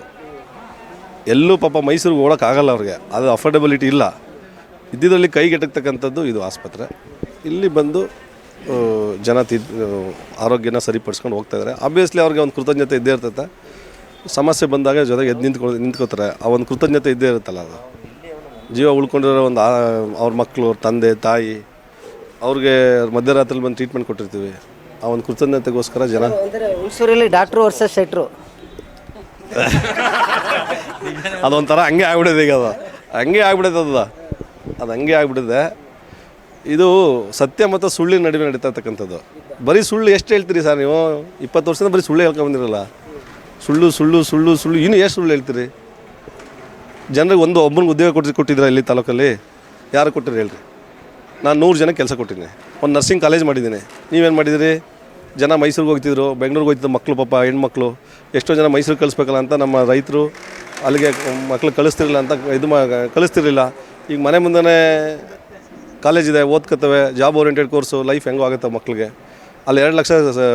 ಎಲ್ಲೂ ಪಾಪ ಮೈಸೂರಿಗೆ ಹೋಗೋಕ್ಕಾಗಲ್ಲ ಅವ್ರಿಗೆ. ಅದು ಅಫೋರ್ಡೆಬಿಲಿಟಿ ಇಲ್ಲ. ಇದ್ದಿದ್ರಲ್ಲಿ ಕೈಗೆಟಕ್ತಕ್ಕಂಥದ್ದು ಇದು ಆಸ್ಪತ್ರೆ. ಇಲ್ಲಿ ಬಂದು ಜನ ತಿ ಆರೋಗ್ಯನ ಸರಿಪಡಿಸ್ಕೊಂಡು ಹೋಗ್ತಾ ಇದ್ದಾರೆ. ಆಬ್ವಿಯಸ್ಲಿ ಅವ್ರಿಗೆ ಒಂದು ಕೃತಜ್ಞತೆ ಇದ್ದೇ ಇರ್ತೈತೆ. ಸಮಸ್ಯೆ ಬಂದಾಗ ಜೊತೆಗೆ ಎದ್ದು ನಿಂತ್ಕೊ ನಿಂತ್ಕೋತಾರೆ. ಆ ಒಂದು ಕೃತಜ್ಞತೆ ಇದ್ದೇ ಇರುತ್ತಲ್ಲ ಅದು. ಜೀವ ಉಳ್ಕೊಂಡಿರೋ ಒಂದು ಅವ್ರ ಮಕ್ಕಳು ಅವ್ರ ತಂದೆ ತಾಯಿ ಅವ್ರಿಗೆ ಮಧ್ಯರಾತ್ರಿ ಬಂದು ಟ್ರೀಟ್ಮೆಂಟ್ ಕೊಟ್ಟಿರ್ತೀವಿ. ಆ ಒಂದು ಕೃತಜ್ಞತೆಗೋಸ್ಕರ ಜನ ಹುಣಸೂರಲ್ಲಿ ಡಾಕ್ಟ್ರು ವರ್ಸಸ್ ಶೆಟ್ರು. *laughs* ಅದೊಂಥರ ಹಂಗೆ ಆಗ್ಬಿಡಿದೆ ಈಗ ಅದು. ಹಂಗೆ ಆಗ್ಬಿಡಿದೆ ಅದು. ಅದು ಹಂಗೆ ಆಗ್ಬಿಡಿದೆ ಇದು ಸತ್ಯ ಮತ್ತು ಸುಳ್ಳಿನ ನಡುವೆ ನಡೀತಾ ಇರ್ತಕ್ಕಂಥದ್ದು. ಬರೀ ಸುಳ್ಳು ಎಷ್ಟು ಹೇಳ್ತೀರಿ ಸರ್ ನೀವು? ಇಪ್ಪತ್ತು ವರ್ಷದಿಂದ ಬರೀ ಸುಳ್ಳು ಹೇಳ್ಕೊಂಬಂದಿರಲ್ಲ ಸುಳ್ಳು ಸುಳ್ಳು ಸುಳ್ಳು ಸುಳ್ಳು. ಇನ್ನು ಎಷ್ಟು ಸುಳ್ಳು ಹೇಳ್ತೀರಿ? ಜನರಿಗೆ ಒಂದು ಒಬ್ಬನಿಗೆ ಉದ್ಯೋಗ ಕೊಟ್ಟು ಕೊಟ್ಟಿದ್ದೀರಾ ಇಲ್ಲಿ ತಾಲೂಕಲ್ಲಿ? ಯಾರು ಕೊಟ್ಟಿರಿ ಹೇಳ್ರಿ? ನಾನು ನೂರು ಜನಕ್ಕೆ ಕೆಲಸ ಕೊಟ್ಟಿದ್ದೀನಿ ಒಂದು ನರ್ಸಿಂಗ್ ಕಾಲೇಜ್ ಮಾಡಿದ್ದೀನಿ ನೀವೇನು ಮಾಡಿದಿರಿ? ಜನ ಮೈಸೂರಿಗೆ ಹೋಗ್ತಿದ್ರು, ಬೆಂಗಳೂರಿಗೆ ಹೋಗ್ತಿದ್ರು ಮಕ್ಕಳು ಪಾಪ, ಹೆಣ್ಮಕ್ಳು. ಎಷ್ಟೋ ಜನ ಮೈಸೂರಿಗೆ ಕಳಿಸ್ಬೇಕಲ್ಲ ಅಂತ ನಮ್ಮ ರೈತರು ಅಲ್ಲಿಗೆ ಮಕ್ಳು ಕಳಿಸ್ತಿರಲಿಲ್ಲ ಅಂತ ಇದು ಮಾ ಕಳಿಸ್ತಿರಲಿಲ್ಲ. ಈಗ ಮನೆ ಮುಂದೆ ಕಾಲೇಜ್ ಇದೆ ಓದ್ಕೊತವೆ ಜಾಬ್ ಓರಿಯೆಂಟೆಡ್ ಕೋರ್ಸು ಲೈಫ್ ಹೆಂಗೋ ಆಗುತ್ತೆ ಮಕ್ಕಳಿಗೆ ಅಲ್ಲಿ ಎರಡು ಲಕ್ಷ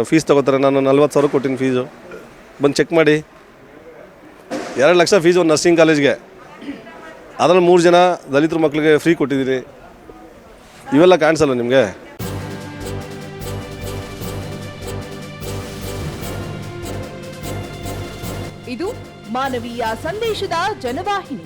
ಫೀಸ್ ತೊಗೋತಾರೆ. ನಾನು ನಲ್ವತ್ತು ಸಾವಿರ ಕೊಟ್ಟಿನ ಫೀಸು ಬಂದು ಚೆಕ್ ಮಾಡಿ. ಎರಡು ಲಕ್ಷ ಫೀಸ್ ಒಂದು ನರ್ಸಿಂಗ್ ಕಾಲೇಜ್ಗೆ ಅದರಲ್ಲಿ ಮೂರು ಜನ ದಲಿತರ ಮಕ್ಕಳಿಗೆ ಫ್ರೀ ಕೊಟ್ಟಿದ್ದೀರಿ ಇವೆಲ್ಲ ಕಾಣಿಸಲ್ಲ ನಿಮಗೆ? ಇದು ಮಾನವೀಯ ಸಂದೇಶದ ಜನವಾಹಿನಿ.